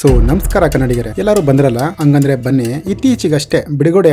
So ನಮಸ್ಕಾರ ಕನ್ನಡಿಗರೇ. ಎಲ್ಲರೂ ಬಂದ್ರಲ್ಲ? ಹಂಗಂದ್ರೆ ಬನ್ನಿ, ಇತ್ತೀಚೆಗಷ್ಟೇ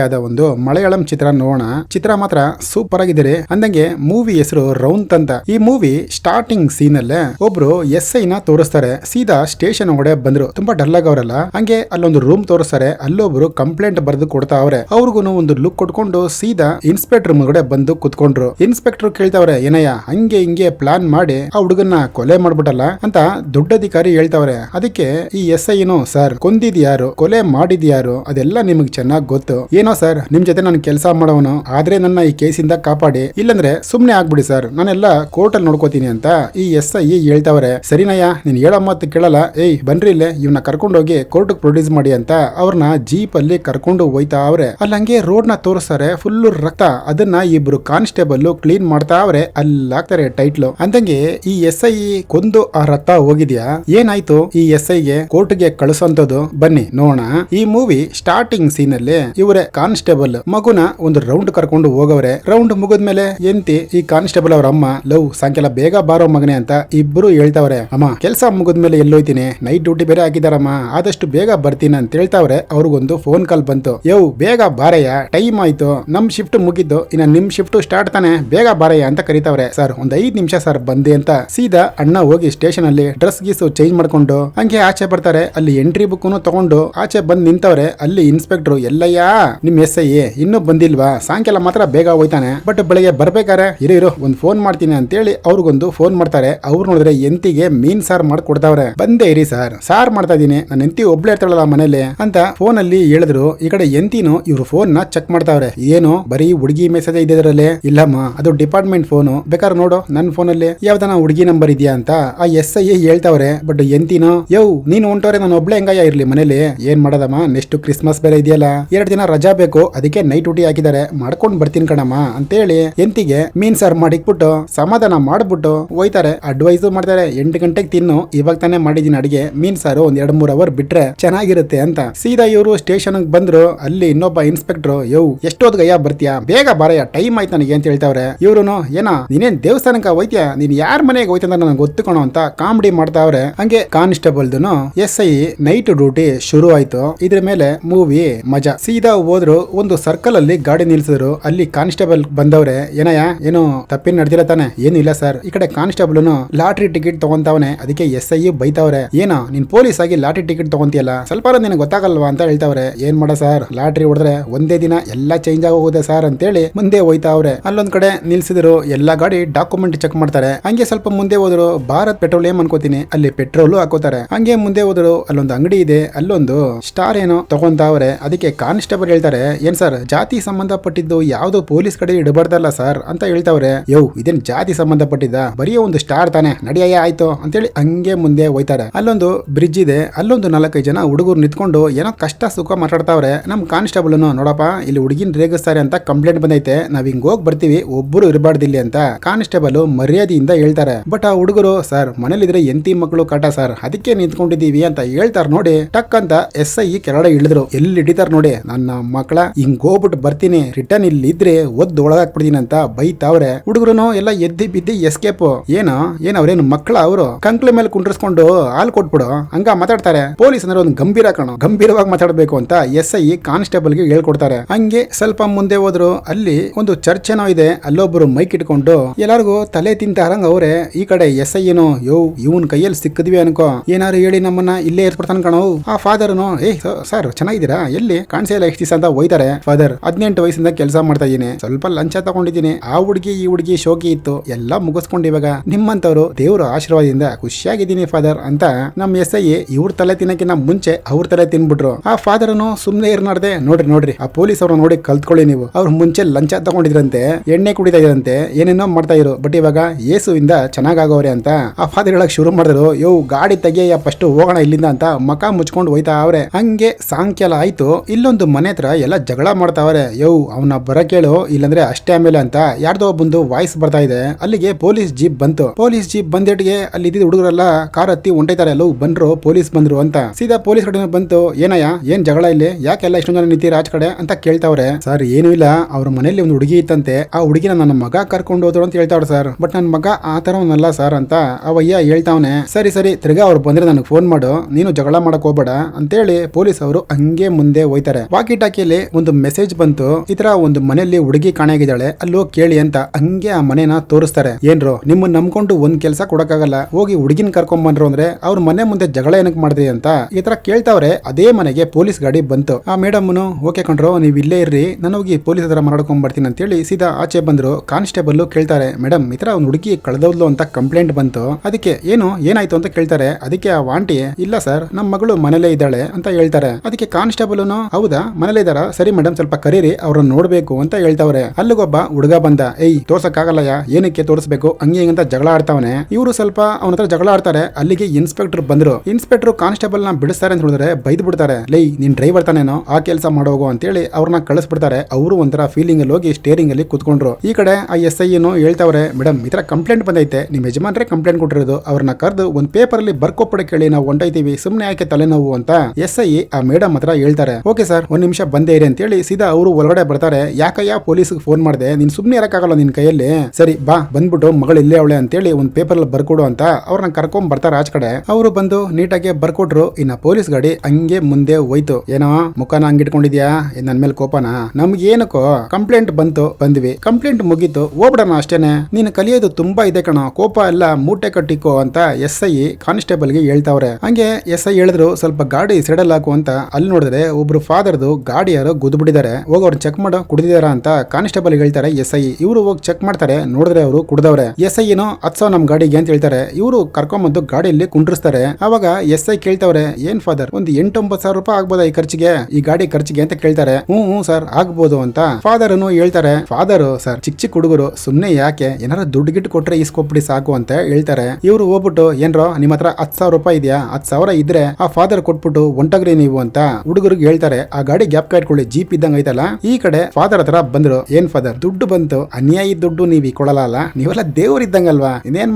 ಆದ ಒಂದು ಮಲಯಾಳಂ ಚಿತ್ರ ನೋಡೋಣ. ಚಿತ್ರ ಮಾತ್ರ ಸೂಪರ್ ಆಗಿದೆ ಅಂದಂಗೆ ಮೂವಿ ಹೆಸರು ರೌಂತ್ ಅಂತ. ಈ ಮೂವಿ ಸ್ಟಾರ್ಟಿಂಗ್ ಸೀನ್ ಅಲ್ಲೇ ಒಬ್ರು ಎಸ್ ಐ ನ ತೋರಿಸ್ತಾರೆ. ಸೀದಾ ಸ್ಟೇಷನ್ ಒಳಗಡೆ ಬಂದ್ರು. ತುಂಬಾ ಡಲ್ ಅವರಲ್ಲ ಹಂಗೆ ಅಲ್ಲೊಂದು ರೂಮ್ ತೋರಿಸ್ತಾರೆ. ಅಲ್ಲೊಬ್ರು ಕಂಪ್ಲೇಂಟ್ ಬರೆದು ಕೊಡ್ತಾ ಅವ್ರೆ. ಅವ್ರಿಗೂ ಒಂದು ಲುಕ್ ಕೊಟ್ಕೊಂಡು ಸೀದಾ ಇನ್ಸ್ಪೆಕ್ಟರ್ ಮುಂದೆ ಬಂದು ಕುತ್ಕೊಂಡ್ರು. ಇನ್ಸ್ಪೆಕ್ಟರ್ ಕೇಳ್ತಾವ್ರೆ, ಏನಯ್ಯ, ಹಂಗೆ ಹಿಂಗೆ ಪ್ಲಾನ್ ಮಾಡಿ ಆ ಹುಡುಗನ್ನ ಕೊಲೆ ಮಾಡ್ಬಿಟ್ಟಲ್ಲ? ಅಂತ ದೊಡ್ಡ ಅಧಿಕಾರಿ ಹೇಳ್ತಾವ್ರೆ. ಅದಕ್ಕೆ ಈ ಎಸ್ ಐ ಏನು ಸರ್, ಕೊಂದಿದ್ಯಾರು, ಕೊಲೆ ಮಾಡಿದ್ಯಾರು, ಅದೆಲ್ಲ ನಿಮಗೆ ಚೆನ್ನಾಗಿ ಗೊತ್ತು. ಏನೋ ಸರ್, ನಿಮ್ ಜೊತೆ ನಾನು ಕೆಲಸ ಮಾಡೋನು ಆದ್ರೆ ನನ್ನ ಈ ಕೇಸಿಂದ ಕಾಪಾಡಿ. ಇಲ್ಲಂದ್ರೆ ಸುಮ್ನೆ ಆಗ್ಬಿಡಿ ಸರ್, ನಾನೆಲ್ಲ ಕೋರ್ಟ್ ಅಲ್ಲಿ ನೋಡ್ಕೋತೀನಿ ಅಂತ ಈ ಎಸ್ ಐ ಹೇಳ್ತಾವ್ರೆ. ಸರಿನಯ್ಯ, ನೀನ್ ಹೇಳೋ ಮಾತು ಕೇಳಲ್ಲ. ಏಯ್, ಬನ್ರಿ ಇಲ್ಲೇ ಇವನ್ನ ಕರ್ಕೊಂಡು ಹೋಗಿ ಕೋರ್ಟ್ ಪ್ರೊಡ್ಯೂಸ್ ಮಾಡಿ ಅಂತ ಅವ್ರನ್ನ ಜೀಪ್ ಅಲ್ಲಿ ಕರ್ಕೊಂಡು ಹೋಯ್ತಾ ಅವ್ರೆ. ಅಲ್ಲಂಗೆ ರೋಡ್ನ ತೋರಿಸ್ತಾರೆ ಫುಲ್ ರಕ್ತ. ಅದನ್ನ ಇಬ್ರು ಕಾನ್ಸ್ಟೇಬಲ್ ಕ್ಲೀನ್ ಮಾಡ್ತಾ ಅವ್ರೆ. ಅಲ್ಲಿ ಹಾಕ್ತಾರೆ ಟೈಟ್ಲು. ಅಂದಂಗೆ ಈ ಎಸ್ ಐ ಕೊಂದು ಆ ರಕ್ತ ಹೋಗಿದ್ಯಾ? ಏನಾಯ್ತು ಈ ಎಸ್ ಐಗೆ ಕೋರ್ಟ್ಗೆ ಕಳಿಸೋಂಥದ್ದು. ಬನ್ನಿ ನೋಡ ಈ ಮೂವಿ ಸ್ಟಾರ್ಟಿಂಗ್ ಸೀನ್ ಅಲ್ಲಿ ಇವರೇ ಕಾನ್ಸ್ಟೇಬಲ್ ಮಗುನ ಒಂದು ರೌಂಡ್ ಕರ್ಕೊಂಡು ಹೋಗವ್ರೆ. ರೌಂಡ್ ಮುಗಿದ್ಮೇಲೆ ಎಂತಿ ಈ ಕಾನ್ಸ್ಟೇಬಲ್ ಅವ್ರ ಅಮ್ಮ, ಲವ್, ಸಾಯಂಕಾಲ ಬೇಗ ಬಾರೋ ಮಗನೆ ಅಂತ ಇಬ್ರು ಹೇಳ್ತಾವ್ರೆ. ಅಮ್ಮ, ಕೆಲಸ ಮುಗಿದ್ಮೇಲೆ ಎಲ್ಲೋಯ್ತೀನಿ. ನೈಟ್ ಡ್ಯೂಟಿ ಬೇರೆ ಹಾಕಿದಾರಮ್ಮ. ಆದಷ್ಟು ಬೇಗ ಬರ್ತೀನಿ ಅಂತ ಹೇಳ್ತಾವ್ರೆ. ಅವ್ರಿಗೊಂದು ಫೋನ್ ಕಾಲ್ ಬಂತು. ಯವ್ ಬೇಗ ಬಾರಯ್ಯ. ಟೈಮ್ ಆಯ್ತು. ನಮ್ ಶಿಫ್ಟ್ ಮುಗಿದ್ದು. ಇನ್ನ ನಿಮ್ ಶಿಫ್ಟ್ ಸ್ಟಾರ್ಟ್ ತಾನೆ. ಬೇಗ ಬಾರಯ್ಯ ಅಂತ ಕರಿತಾವ್ರೆ. ಸರ್, ಒಂದ್ ಐದ್ ನಿಮಿಷ ಸರ್ ಬಂದೆ ಅಂತ ಸೀದಾ ಅಣ್ಣ ಹೋಗಿ ಸ್ಟೇಷನ್ ಅಲ್ಲಿ ಡ್ರೆಸ್ ಗೀಸು ಚೇಂಜ್ ಮಾಡ್ಕೊಂಡು ಹಂಗೆ ಆಚೆ ಬರ್ತಾರೆ. ಅಲ್ಲಿ ಎಂಟ್ರಿ ಬುಕ್ ತಗೊಂಡು ಆಚೆ ಬಂದ್ ನಿಂತವ್ರೆ, ಅಲ್ಲಿ ಇನ್ಸ್ಪೆಕ್ಟರ್ ಎಲ್ಲಯ್ಯ, ನಿಮ್ ಎಸ್ ಐ ಇನ್ನೂ ಬಂದಿಲ್ವಾ? ಸಾಯಂಕಾಲ ಮಾತ್ರ ಬೇಗ ಹೋಯ್ತಾನೆ. ಬಟ್ ಬೆಳಗ್ಗೆ ಬರ್ಬೇಕಾರೆ, ಇರೋ ಇರೋ, ಒಂದ್ ಫೋನ್ ಮಾಡ್ತೀನಿ ಅಂತೇಳಿ ಅವ್ರಿಗೊಂದು ಫೋನ್ ಮಾಡ್ತಾರೆ. ಅವ್ರು ನೋಡಿದ್ರೆ ಎಂತಿಗೆ ಮೀನ್ ಸಾರ್ ಮಾಡ್ಕೊಡ್ತಾವ್ರೆ. ಬಂದೆ ಇರಿ ಸರ್ ಸಾರ್ ಮಾಡ್ತಾ ಇದೀನಿ ನನ್ನ ಎಂತಿ ಒಬ್ಳೆ ಇರ್ತಾಳಲ್ಲ ಮನೇಲಿ ಅಂತ ಫೋನ್ ಅಲ್ಲಿ ಹೇಳಿದ್ರು. ಈ ಕಡೆ ಎಂತಿನು ಇವ್ರು ಫೋನ್ನ ಚೆಕ್ ಮಾಡ್ತಾವ್ರೆ. ಏನು? ಬರೀ ಹುಡುಗಿ ಮೆಸೇಜ್ ಇದೆ ಇದರಲ್ಲಿ? ಇಲ್ಲಮ್ಮ, ಅದು ಡಿಪಾರ್ಟ್ಮೆಂಟ್ ಫೋನು ಬೇಕಾದ್ರೆ ನೋಡು ನನ್ನ ಫೋನಲ್ಲಿ ಯಾವ್ದನ ಹುಡುಗಿ ನಂಬರ್ ಇದೆಯಾ ಅಂತ ಆ ಎಸ್ ಐ ಹೇಳ್ತಾವ್ರೆ. ಬಟ್ ಎಂತಿನೋ, ಯೌ, ನೀನು ಹೊಂಟವ್ರೆ ನಾನು ಒಬ್ಳೆ ಹೆಂಗಯ್ಯ ಇರ್ಲಿ ಮನೇಲಿ? ಏನ್ ಮಾಡದಮ್ಮ? ನೆಕ್ಸ್ಟ್ ಕ್ರಿಸ್ಮಸ್ ಬೇರೆ ಇದೆಯಲ್ಲ? ಎರಡು ದಿನ ರಜಾ ಬೇಕು, ಅದಕ್ಕೆ ನೈಟ್ ಡ್ಯೂಟಿ ಹಾಕಿದ್ದಾರೆ ಮಾಡ್ಕೊಂಡ್ ಬರ್ತೀನಿ ಕಣಮ್ಮ, ಅಂತೇಳಿ ಎಂತಿಗೆ ಮೀನ್ ಸರ್ ಮಾಡಿಕ್ಬಿಟ್ಟು ಸಮಾಧಾನ ಮಾಡ್ಬಿಟ್ಟು ಹೋಯ್ತಾರೆ. ಅಡ್ವೈಸ್ ಮಾಡ್ತಾರೆ. ಎಂಟು ಗಂಟೆಗೆ ತಿನ್ನು. ಇವಾಗ ತಾನೇ ಮಾಡಿದೀನಿ ಅಡಿಗೆ. ಮೀನ್ ಸಾರು ಒಂದ್ ಎರಡ್ ಮೂರ್ ಅವರ್ ಬಿಟ್ರೆ ಚೆನ್ನಾಗಿರುತ್ತೆ ಅಂತ. ಸೀದಾ ಇವರು ಸ್ಟೇಷನ್ ಬಂದ್ರು. ಅಲ್ಲಿ ಇನ್ನೊಬ್ಬ ಇನ್ಸ್ಪೆಕ್ಟರ್ ಯವ್ ಎಷ್ಟೊತ್ಗಯ್ಯ ಬರ್ತೀಯ? ಬೇಗ ಬಾರಯ್ಯ ಟೈಮ್ ಆಯ್ತು ನನಗೆ ಅಂತ ಹೇಳ್ತಾವ್ರೆ. ಇವ್ರುನು, ಏನ, ನೀನೇನ್ ದೇವಸ್ಥಾನಕ್ಕೆ ಹೋಯ್ತ್ಯಾ? ನೀನ್ ಯಾರ ಮನೆಗೆ ಹೋಯ್ತ ಅಂತ ನನಗೆ ಗೊತ್ತುಕೊಣೋ ಅಂತ ಕಾಮಿಡಿ ಮಾಡ್ತಾವ್ರೆ. ಹಂಗೆ ಕಾನ್ಸ್ಟೇಬಲ್ದುನು ಎಸ್ ಐ ನೈಟ್ ಡ್ಯೂಟಿ ಶುರು ಆಯ್ತು ಇದ್ರ ಮೇಲೆ ಮೂವಿ ಮಜಾ. ಸೀದಾ ಹೋದ್ರು, ಒಂದು ಸರ್ಕಲ್ ಅಲ್ಲಿ ಗಾಡಿ ನಿಲ್ಸಿದ್ರು. ಅಲ್ಲಿ ಕಾನ್ಸ್ಟೇಬಲ್ ಬಂದವ್ರೆ, ಏನಯ್ಯ, ಏನು ತಪ್ಪಿನ ನಡೆದಿಲ್ಲ ತಾನೆ? ಏನು ಇಲ್ಲ ಸರ್. ಈ ಕಡೆ ಕಾನ್ಸ್ಟೇಬಲ್ ಲಾಟ್ರಿ ಟಿಕೆಟ್ ತಗೊಂತಾವನೆ. ಅದಕ್ಕೆ ಎಸ್ ಐ ಬೈತಾವ್ರೆ. ಏನೋ, ನೀನ್ ಪೊಲೀಸ್ ಆಗಿ ಲಾಟ್ರಿ ಟಿಕೆಟ್ ತಗೊಂತಿಯಲ್ಲ? ಸ್ವಲ್ಪ ನಿನಗೆ ಗೊತ್ತಾಗಲ್ವಾ ಅಂತ ಹೇಳ್ತಾವ್ರೆ. ಏನ್ ಮಾಡ ಸರ್? ಲಾಟ್ರಿ ಹೊಡೆದ್ರೆ ಒಂದೇ ದಿನ ಎಲ್ಲ ಚೇಂಜ್ ಆಗೋಗಿದೆ ಸರ್ ಅಂತೇಳಿ ಮುಂದೆ ಹೋಯ್ತಾವ್ರೆ. ಅಲ್ಲೊಂದ್ ಕಡೆ ನಿಲ್ಸಿದ್ರು. ಎಲ್ಲಾ ಗಾಡಿ ಡಾಕ್ಯುಮೆಂಟ್ ಚೆಕ್ ಮಾಡ್ತಾರೆ. ಹಂಗೆ ಸ್ವಲ್ಪ ಮುಂದೆ ಹೋದ್ರು. ಭಾರತ್ ಪೆಟ್ರೋಲಿಯಂ ಅನ್ಕೋತೀನಿ. ಅಲ್ಲಿ ಪೆಟ್ರೋಲ್ ಹಾಕೋತಾರೆ. ಹಂಗೆ ಮುಂದೆ ಹೋದ್ರು. ಅಲ್ಲೊಂದು ಅಂಗಡಿ ಇದೆ, ಅಲ್ಲೊಂದು ಸ್ಟಾರ್ ಏನೋ ತಗೊಂತಾವ್ರೆ ಅದಕ್ಕೆ ಕಾನ್ಸ್ಟೇಬಲ್ ಹೇಳ್ತಾರೆ, ಏನ್ ಸರ್ ಜಾತಿ ಸಂಬಂಧಪಟ್ಟಿದ್ದು ಯಾವ್ದು ಪೊಲೀಸ್ ಕಡೆ ಇಡಬಾರ್ದಲ್ಲ ಸರ್ ಅಂತ ಹೇಳ್ತಾವ್ರೆ. ಯೋ, ಇದೇನ್ ಜಾತಿ ಸಂಬಂಧಪಟ್ಟಿದ್ದ? ಬರೀ ಒಂದು ಸ್ಟಾರ್ ತಾನೆ ನಡಿಯ ಆಯ್ತು. ಅಂತೇಳಿ ಹಂಗೆ ಮುಂದೆ ಹೋಯ್ತಾರೆ. ಅಲ್ಲೊಂದು ಬ್ರಿಡ್ಜ್ ಇದೆ, ಅಲ್ಲೊಂದು ನಾಲ್ಕೈದು ಜನ ಹುಡುಗರು ನಿಂತ್ಕೊಂಡು ಏನೋ ಕಷ್ಟ ಸುಖ ಮಾತಾಡ್ತಾವ್ರೆ. ನಮ್ ಕಾನ್ಸ್ಟೇಬಲ್ ನೋಡಪ್ಪ, ಇಲ್ಲಿ ಹುಡುಗಿನ ರೇಗಿಸ್ತಾರೆ ಅಂತ ಕಂಪ್ಲೇಂಟ್ ಬಂದೈತೆ. ನಾವ್ ಹಿಂಗ್ ಹೋಗ್ ಬರ್ತೀವಿ ಒಬ್ಬರು ಇರಬಾರ್ದು ಇಲ್ಲಿ ಅಂತ ಕಾನ್ಸ್ಟೇಬಲ್ ಮರ್ಯಾದೆಯಿಂದ ಹೇಳ್ತಾರೆ. ಬಟ್ ಆ ಹುಡುಗರು ಸರ್ ಮನೇಲಿದ್ರೆ ಎಂತಿ ಮಕ್ಕಳು ಕಾಟ ಸರ್ ಅದಕ್ಕೆ ನಿಂತ್ಕೊಂಡಿದೀವಿ ಅಂತ ಹೇಳ್ತಾರ ನೋಡಿ, ಟಕ್ ಅಂತ ಎಸ್ ಐ ಕೆರಡ ಇಳಿದ್ರು. ಎಲ್ಲಿ ಹಿಡಿತಾರ ನೋಡಿ, ನನ್ನ ಮಕ್ಕಳ ಹಿಂಗ್ ಹೋಗ್ಬಿಟ್ಟು ಬರ್ತೀನಿ ರಿಟರ್ನ್ ಇಲ್ಲಿ ಇದ್ರೆ ಒದ್ದು ಒಳಗಾಕ್ಬಿಡ್ತೀನಿ ಅಂತ ಬೈತಾವ್ರೆ. ಹುಡುಗರು ಎಲ್ಲ ಎದ್ದಿ ಬಿದ್ದಿ ಎಸ್ಕೇಪ್ ಏನೋ, ಏನ್ ಅವ್ರೇನು ಮಕ್ಕಳ ಅವರು. ಕಂಕ್ಳ ಮೇಲೆ ಕುಂಡ್ರಸ್ಕೊಂಡು ಹಾಲ್ ಕೊಟ್ಬಿಡು. ಹಂಗ ಮಾತಾಡ್ತಾರೆ. ಪೊಲೀಸ್ ಅಂದ್ರೆ ಒಂದು ಗಂಭೀರ ಕಣೋ. ಗಂಭೀರವಾಗಿ ಮಾತಾಡ್ಬೇಕು ಅಂತ ಎಸ್ ಐ ಕಾನ್ಸ್ಟೇಬಲ್ಗೆ ಹೇಳ್ಕೊಡ್ತಾರೆ. ಹಂಗೆ ಸ್ವಲ್ಪ ಮುಂದೆ ಹೋದ್ರು. ಅಲ್ಲಿ ಒಂದು ಚರ್ಚ್ ಏನೋ ಇದೆ. ಅಲ್ಲೊಬ್ರು ಮೈಕ್ ಇಟ್ಕೊಂಡು, ಎಲ್ಲಾರ್ಗು ತಲೆ ತಿಂತಾರಂಗ ಅವ್ರೆ. ಈ ಕಡೆ ಎಸ್ ಐ ಏನೋ, ಯೋ, ಇವನ್ ಕೈಯಲ್ಲಿ ಸಿಕ್ಕಿದ್ವಿ ಅನ್ಕೋ. ಏನಾರು ಹೇಳಿ ನಮ್ಮನ್ನ ಇಲ್ಲೇ ಇರ್ಬಿಡ್ತಾನ ಕಣೋ. ಆ ಫಾದರ್ನು ಏ ಸರ್ ಚೆನ್ನಾಗಿದ್ದೀರಾ? ಎಲ್ಲಿ? ಕಾಣಿಸೇ ಇಲ್ಲ ಎಷ್ಟು ದಿವಸ ಅಂತ ಹೋಯ್ತಾರೆ ಫಾದರ್ ಹದಿನೆಂಟು ವಯಸ್ಸಿಂದ ಕೆಲಸ ಮಾಡ್ತಾ ಇದೀನಿ. ಸ್ವಲ್ಪ ಲಂಚ ತಗೊಂಡಿದ್ದೀನಿ. ಆ ಹುಡುಗಿ, ಈ ಹುಡುಗಿ ಶೋಕಿ ಇತ್ತು. ಎಲ್ಲ ಮುಗಿಸ್ಕೊಂಡು ಇವಾಗ ನಿಮ್ಮಂತವ್ರು ದೇವರ ಆಶೀರ್ವಾದದಿಂದ ಖುಷಿಯಾಗಿದ್ದೀನಿ ಫಾದರ್ ಅಂತ ನಮ್ಮ ಎಸ್ ಐ ಇವ್ರ ತಲೆ ತಿನ್ನಕ್ಕಿಂತ ಮುಂಚೆ ಅವ್ರ ತಲೆ ತಿನ್ಬಿಟ್ರು. ಆ ಫಾದರ್ನು ಸುಮ್ನೆ ಇರ್ನಾರ್ದೆ ನೋಡ್ರಿ ನೋಡ್ರಿ, ಆ ಪೊಲೀಸ್ ಅವ್ರನ್ನ ನೋಡಿ ಕಲ್ತ್ಕೊಳ್ಳಿ ನೀವು. ಅವ್ರ ಮುಂಚೆ ಲಂಚ ತಗೊಂಡಿದ್ರಂತೆ, ಎಣ್ಣೆ ಕುಡಿತಾ ಇದ್ರಂತೆ, ಏನೇನೋ ಮಾಡ್ತಾ ಇದ್ರು. ಬಟ್ ಇವಾಗ ಯೇಸುವಿಂದ ಚೆನ್ನಾಗಾಗವ್ರೆ ಅಂತ ಆ ಫಾದರ್ ಹೇಳಕ್ ಶುರು ಮಾಡಿದ್ರು. ಯೋ, ಗಾಡಿ ತೆಗೆಯ ಫಸ್ಟ್ ಹೋಗೋಣ ಇಲ್ಲಿಂದ ಅಂತ ಮಕ ಮುಚ್ಕೊಂಡು ಹೋಯ್ತಾ ಅವ್ರೆ. ಹಂಗೆ ಸಾಯಂಕಾಲ ಆಯ್ತು. ಇಲ್ಲೊಂದು ಮನೆ ಹತ್ರ ಎಲ್ಲ ಜಗಳ ಮಾಡ್ತಾವ್ರೆ. ಯೋ, ಅವನ ಬರ ಕೇಳು. ಇಲ್ಲಂದ್ರೆ ಅಷ್ಟೇ ಆಮೇಲೆ ಅಂತ ಯಾರ್ದೋ ಬಂದು ವಾಯ್ಸ್ ಬರ್ತಾ ಇದೆ. ಅಲ್ಲಿಗೆ ಪೊಲೀಸ್ ಜೀಪ್ ಬಂತು. ಪೊಲೀಸ್ ಜೀಪ್ ಬಂದೇಟಿಗೆ ಅಲ್ಲಿ ಇದ್ದಿದ್ದ ಹುಡುಗರೆಲ್ಲ ಕಾರ್ ಹತ್ತಿ ಹೊಂಟೈತಾರೆ. ಲವ್ ಬಂದ್ರು, ಪೊಲೀಸ್ ಬಂದ್ರು ಅಂತ. ಸೀದಾ ಪೊಲೀಸ್ ಕಡೆ ಬಂತು. ಏನಯ್ಯ, ಏನ್ ಜಗಳ ಇಲ್ಲಿ? ಯಾಕೆಲ್ಲ ಇಷ್ಟೊಂದು ಜನ ನಿಂತೀರ ಆಚ ಕಡೆ ಅಂತ ಕೇಳ್ತಾವ್ರೆ. ಸರ್, ಏನು ಇಲ್ಲ. ಅವ್ರ ಮನೇಲಿ ಒಂದು ಹುಡುಗಿ ಇತ್ತಂತೆ. ಆ ಹುಡುಗಿನ ನನ್ನ ಮಗ ಕರ್ಕೊಂಡು ಹೋದ್ರು ಅಂತ ಹೇಳ್ತಾವ್ರೆ ಸರ್. ಬಟ್ ನನ್ನ ಮಗ ಆ ಒಂದಲ್ಲ ಸರ್ ಅಂತ ಅವಯ್ಯ ಹೇಳ್ತಾವನೆ. ಸರಿ ಸರಿ, ತಿರ್ಗಾ ಅವ್ರು ಬಂದ್ರೆ ನನಗೆ ಫೋನ್ ಮಾಡು. ನೀನು ಜಗಳ ಮಾಡಕ್ ಹೋಗ್ಬೇಡ ಅಂತೇಳಿ ಪೊಲೀಸ್ ಅವರು ಹಂಗೆ ಮುಂದೆ ಹೋಯ್ತಾರೆ. ವಾಕಿ ಟಾಕಿಯಲ್ಲಿ ಒಂದು ಮೆಸೇಜ್ ಬಂತು. ಈ ಒಂದು ಮನೆಯಲ್ಲಿ ಹುಡುಗಿ ಕಾಣೆಯಾಗಿದ್ದಾಳೆ. ಅಲ್ಲೋ ಕೇಳಿ ಅಂತ ಹಂಗೆ ಆ ಮನೆನ ತೋರಿಸ್ತಾರೆ. ಏನ್ರೋ, ನಿಮ್ಮನ್ನ ನಂಬ್ಕೊಂಡು ಒಂದ್ ಕೆಲಸ ಕೊಡಕ್ಕಾಗಲ್ಲ. ಹೋಗಿ ಹುಡುಗಿನ ಕರ್ಕೊಂಡ್ ಬಂದ್ರು ಅಂದ್ರೆ ಅವ್ರ ಮನೆ ಮುಂದೆ ಜಗಳ ಏನಕ್ಕೆ ಮಾಡಿದ್ರಿ ಅಂತ ಈ ತರ ಕೇಳ್ತಾವ್ರೆ. ಅದೇ ಮನೆಗೆ ಪೊಲೀಸ್ ಗಾಡಿ ಬಂತು. ಆ ಮೇಡಮ್ನು, ಓಕೆ ಕಂಡ್ರು ನೀವು ಇಲ್ಲೇ ಇರ್ರಿ. ನಾನು ಹೋಗಿ ಪೊಲೀಸ್ ಹತ್ರ ಮಾತಾಡ್ಕೊಂಡ್ ಬರ್ತೀನಿ ಅಂತೇಳಿ ಸೀದಾ ಆಚೆ ಬಂದ್ರು. ಕಾನ್ಸ್ಟೇಬಲ್ ಕೇಳ್ತಾರೆ, ಮೇಡಮ್, ಈ ತರ ಒಂದು ಹುಡುಗಿ ಕಳೆದವ್ಲು ಅಂತ ಕಂಪ್ಲೇಂಟ್ ಬಂತು. ಅದಕ್ಕೆ, ಏನು, ಏನಾಯ್ತು? ಅಂತ ಕೇಳ್ತಾರೆ. ಅದಕ್ಕೆ ಆ ವಾಂಟಿ, ಇಲ್ಲ ಸರ್? ನಮ್ಮ ಮಗಳು ಮನೇಲೇ ಇದ್ದಾಳೆ ಅಂತ ಹೇಳ್ತಾರೆ. ಅದಕ್ಕೆ ಕಾನ್ಸ್ಟೇಬಲ್ ಹೌದಾ? ಮನೇಲೇ ಇದಾರ ಸರಿ ಮೇಡಮ್ ಸ್ವಲ್ಪ ಕರೀರಿ, ಅವ್ರನ್ನ ನೋಡ್ಬೇಕು ಅಂತ ಹೇಳ್ತಾವ್ರೆ. ಅಲ್ಲಿಗೊಬ್ಬ ಹುಡುಗ ಬಂದ, ಏಯ್, ತೋರ್ಸಕ್ಕಾಗಲ್ಲಯ್ಯ? ಏನಕ್ಕೆ ತೋರಿಸ್ಬೇಕು? ಹಂಗೆ ಹಿಂಗಂತ ಜಗಳ ಆಡ್ತಾವನೆ. ಇವರು ಸ್ವಲ್ಪ ಅವನ ಹತ್ರ ಜಗಳ ಆಡ್ತಾರೆ. ಅಲ್ಲಿಗೆ ಇನ್ಸ್ಪೆಕ್ಟರ್ ಬಂದ್ರು. ಇನ್ಸ್ಪೆಕ್ಟರ್ ಕಾನ್ಸ್ಟೇಬಲ್ನ ಬಿಡಿಸ್ತಾರೆ ಅಂತ ಹೇಳಿದ್ರೆ ಬೈದ್ ಬಿಡ್ತಾರೆ ಲೈ, ನಿನ್ ಡ್ರೈವರ್ ತಾನೇನೋ? ಆ ಕೆಲಸ ಮಾಡೋಗು ಅಂತೇಳಿ ಅವ್ರನ್ನ ಕಳಿಸ್ಬಿಡ್ತಾರೆ. ಅವರು ಒಂಥರ ಫೀಲಿಂಗ್ ಅಲ್ಲಿ ಹೋಗಿ ಸ್ಟೇರಿಂಗ್ ಅಲ್ಲಿ ಕುತ್ಕೊಂಡ್ರು. ಈ ಕಡೆ ಆ ಎಸ್ ಐ ಹೇಳ್ತಾವ್ರೆ ಮೇಡಮ್ ಈ ಕಂಪ್ಲೇಂಟ್ ಬಂದೈತೆ. ನಿಮ್ ಯಜಮಾನ್ರೆ ಕಂಪ್ಲೇಂಟ್ ಕೊಟ್ಟಿರೋದು. ಅವ್ರನ್ನ ಕರೆದು ಒಂದ್ ಪೇಪರ್ ಅಲ್ಲಿ ಬರ್ಕೊಪ್ಪಡೆ ಕೇಳಿ ನಾವು ಹೊಂಟೈತೀವಿ. ಸುಮ್ನೆ ಯಾಕೆ ತಲೆನೋವು ಅಂತ ಎಸ್ ಐ ಆ ಮೇಡಮ್ ಹತ್ರ ಹೇಳ್ತಾರೆ, ಓಕೆ ಸರ್, ಒಂದ್ ನಿಮಿಷ ಬಂದೇ ಇರಿ ಅಂತ ಹೇಳಿ ಸೀದಾ ಅವರು ಒಳಗಡೆ ಬರ್ತಾರೆ. ಯಾಕಯ್ಯ ಪೊಲೀಸ್ಗೆ ಫೋನ್ ಮಾಡಿದೆ? ನೀನ್ ಸುಮ್ನೆ ಇರಕ್ಕಾಗಲ್ಲ ನಿನ್ ಕೈಯಲ್ಲಿ? ಸರಿ, ಬಾ, ಬಂದ್ಬಿಟ್ಟು ಮಗಳು ಇಲ್ಲೇ ಅವಳೆ ಅಂತೇಳಿ ಒಂದ್ ಪೇಪರ್ ಅಲ್ಲಿ ಬರ್ಕೊಡು ಅಂತ ಅವ್ರನ್ನ ಕರ್ಕೊಂಡ್ ಬರ್ತಾರೆ ಆಚ ಕಡೆ. ಅವರು ಬಂದು ನೀಟಾಗಿ ಬರ್ಕೊಟ್ರು. ಇನ್ನ ಪೊಲೀಸ್ ಗಾಡಿ ಹಂಗೆ ಮುಂದೆ ಹೋಯ್ತು. ಏನೋ, ಮುಖನ ಹಂಗಿಟ್ಕೊಂಡಿದ್ಯಾ ನನ್ ಮೇಲೆ ಕೋಪನ? ನಮ್ಗೆ ಏನಕ್ಕೋ ಕಂಪ್ಲೇಂಟ್ ಬಂತು, ಬಂದ್ವಿ. ಕಂಪ್ಲೇಂಟ್ ಮುಗೀತು. ಹೋಗ್ಬಿಡೋಣ ಅಷ್ಟೇನೆ. ನೀನು ಕಲಿಯೋದು ತುಂಬಾ ಇದೆ ಕಣ. ಕೋಪ ಎಲ್ಲ ಮೂಟೆ ಕಟ್ಟಿಕೋ ಅಂತ ಎಸ್ ಐ ಕಾನ್ಸ್ಟೇಬಲ್ಗೆ ಹೇಳ್ತಾವ್ರೆ. ಹಂಗೆ ಎಸ್ ಐ ಹೇಳಿದ್ರು, ಸ್ವಲ್ಪ ಗಾಡಿ ಸೆಡಲ್ ಹಾಕು ಅಂತ. ಅಲ್ಲಿ ನೋಡಿದ್ರೆ ಒಬ್ರು ಫಾದರ್ದು ಗಾಡಿ ಯಾರೋ ಗುದ್ದು ಬಿಟ್ಟಿದ್ದಾರೆ. ಹೋಗಿ ಅವ್ರು ಚೆಕ್ ಮಾಡೋ ಕುಡಿದಿದಾರ ಅಂತ ಕಾನ್ಸ್ಟೇಬಲ್ ಹೇಳ್ತಾರೆ ಎಸ್ ಐ. ಇವರು ಹೋಗಿ ಚೆಕ್ ಮಾಡ್ತಾರೆ, ನೋಡಿದ್ರೆ ಅವರು ಕುಡ್ದವ್ರೆ. ಎಸ್ ಐ ಏನೋ ಹತ್ಸೋ ನಮ್ ಗಾಡಿಗೆ ಅಂತ ಹೇಳ್ತಾರೆ. ಇವರು ಕರ್ಕೊಂಬಂದು ಗಾಡಿಯಲ್ಲಿ ಕುಂಡ್ರಿಸ್ತಾರೆ. ಅವಾಗ ಎಸ್ ಐ ಕೇಳ್ತಾವ್ರೆ, ಏನ್ ಫಾದರ್? ಒಂದು ಎಂಟೊಂಬತ್ತು ಸಾವಿರ ರೂಪಾಯಿ ಆಗ್ಬೋದಾ ಈ ಖರ್ಚಿಗೆ? ಈ ಗಾಡಿ ಖರ್ಚಿಗೆ ಅಂತ ಕೇಳ್ತಾರೆ. ಹ್ಮ್ ಹ್ಮ್ ಸರ್, ಆಗ್ಬೋದು ಅಂತ ಫಾದರ್ ಹೇಳ್ತಾರೆ. ಫಾದರ್, ಸರ್ ಚಿಕ್ಕ ಚಿಕ್ಕ ಹುಡುಗರು, ಸುಮ್ನೆ ಯಾಕೆ? ಏನಾರ ದುಡ್ಡು ಗಿಟ್ಟು ಕೊಟ್ರೆ ಇಸ್ಕೊಬಿಡಿ ಸಾಕು ಅಂತ ಹೇಳ್ತಾರೆ. ಇವರು ಹೋಗ್ಬಿಟ್ಟು, ಏನ್ರೋ ನಿಮ್ಮ ಹತ್ರ ಹತ್ತು ಸಾವಿರ ರೂಪಾಯಿ ಇದೆಯಾ? ಹತ್ತು ಸಾವಿರ ಇದ್ರೆ ಆ ಫಾದರ್ ಕೊಟ್ಬಿಟ್ಟು ಒಂಟಗ್ರಿ ನೀವು ಅಂತ ಹುಡುಗರಿಗೆ ಹೇಳ್ತಾರೆ. ಆ ಗಾಡಿ ಗ್ಯಾಪ್ ಕಾಯ್ಕೊಳ್ಳಿ ಜೀಪ್ ಇದ್ದಂಗ ಐತಲ್ಲ? ಈ ಕಡೆ ಫಾದರ್ ಹತ್ರ ಬಂದ್ರು, ಏನ್ ಫಾದರ್ ದುಡ್ಡು ಬಂತು. ಅನ್ಯಾಯ ದುಡ್ಡು ನೀವ್ ಕೊಡಲ್ಲ ನೀವೆಲ್ಲ ದೇವ್ರ ಇದ್ದಂಗಲ್ವಾ? ಇನ್ನೇನ್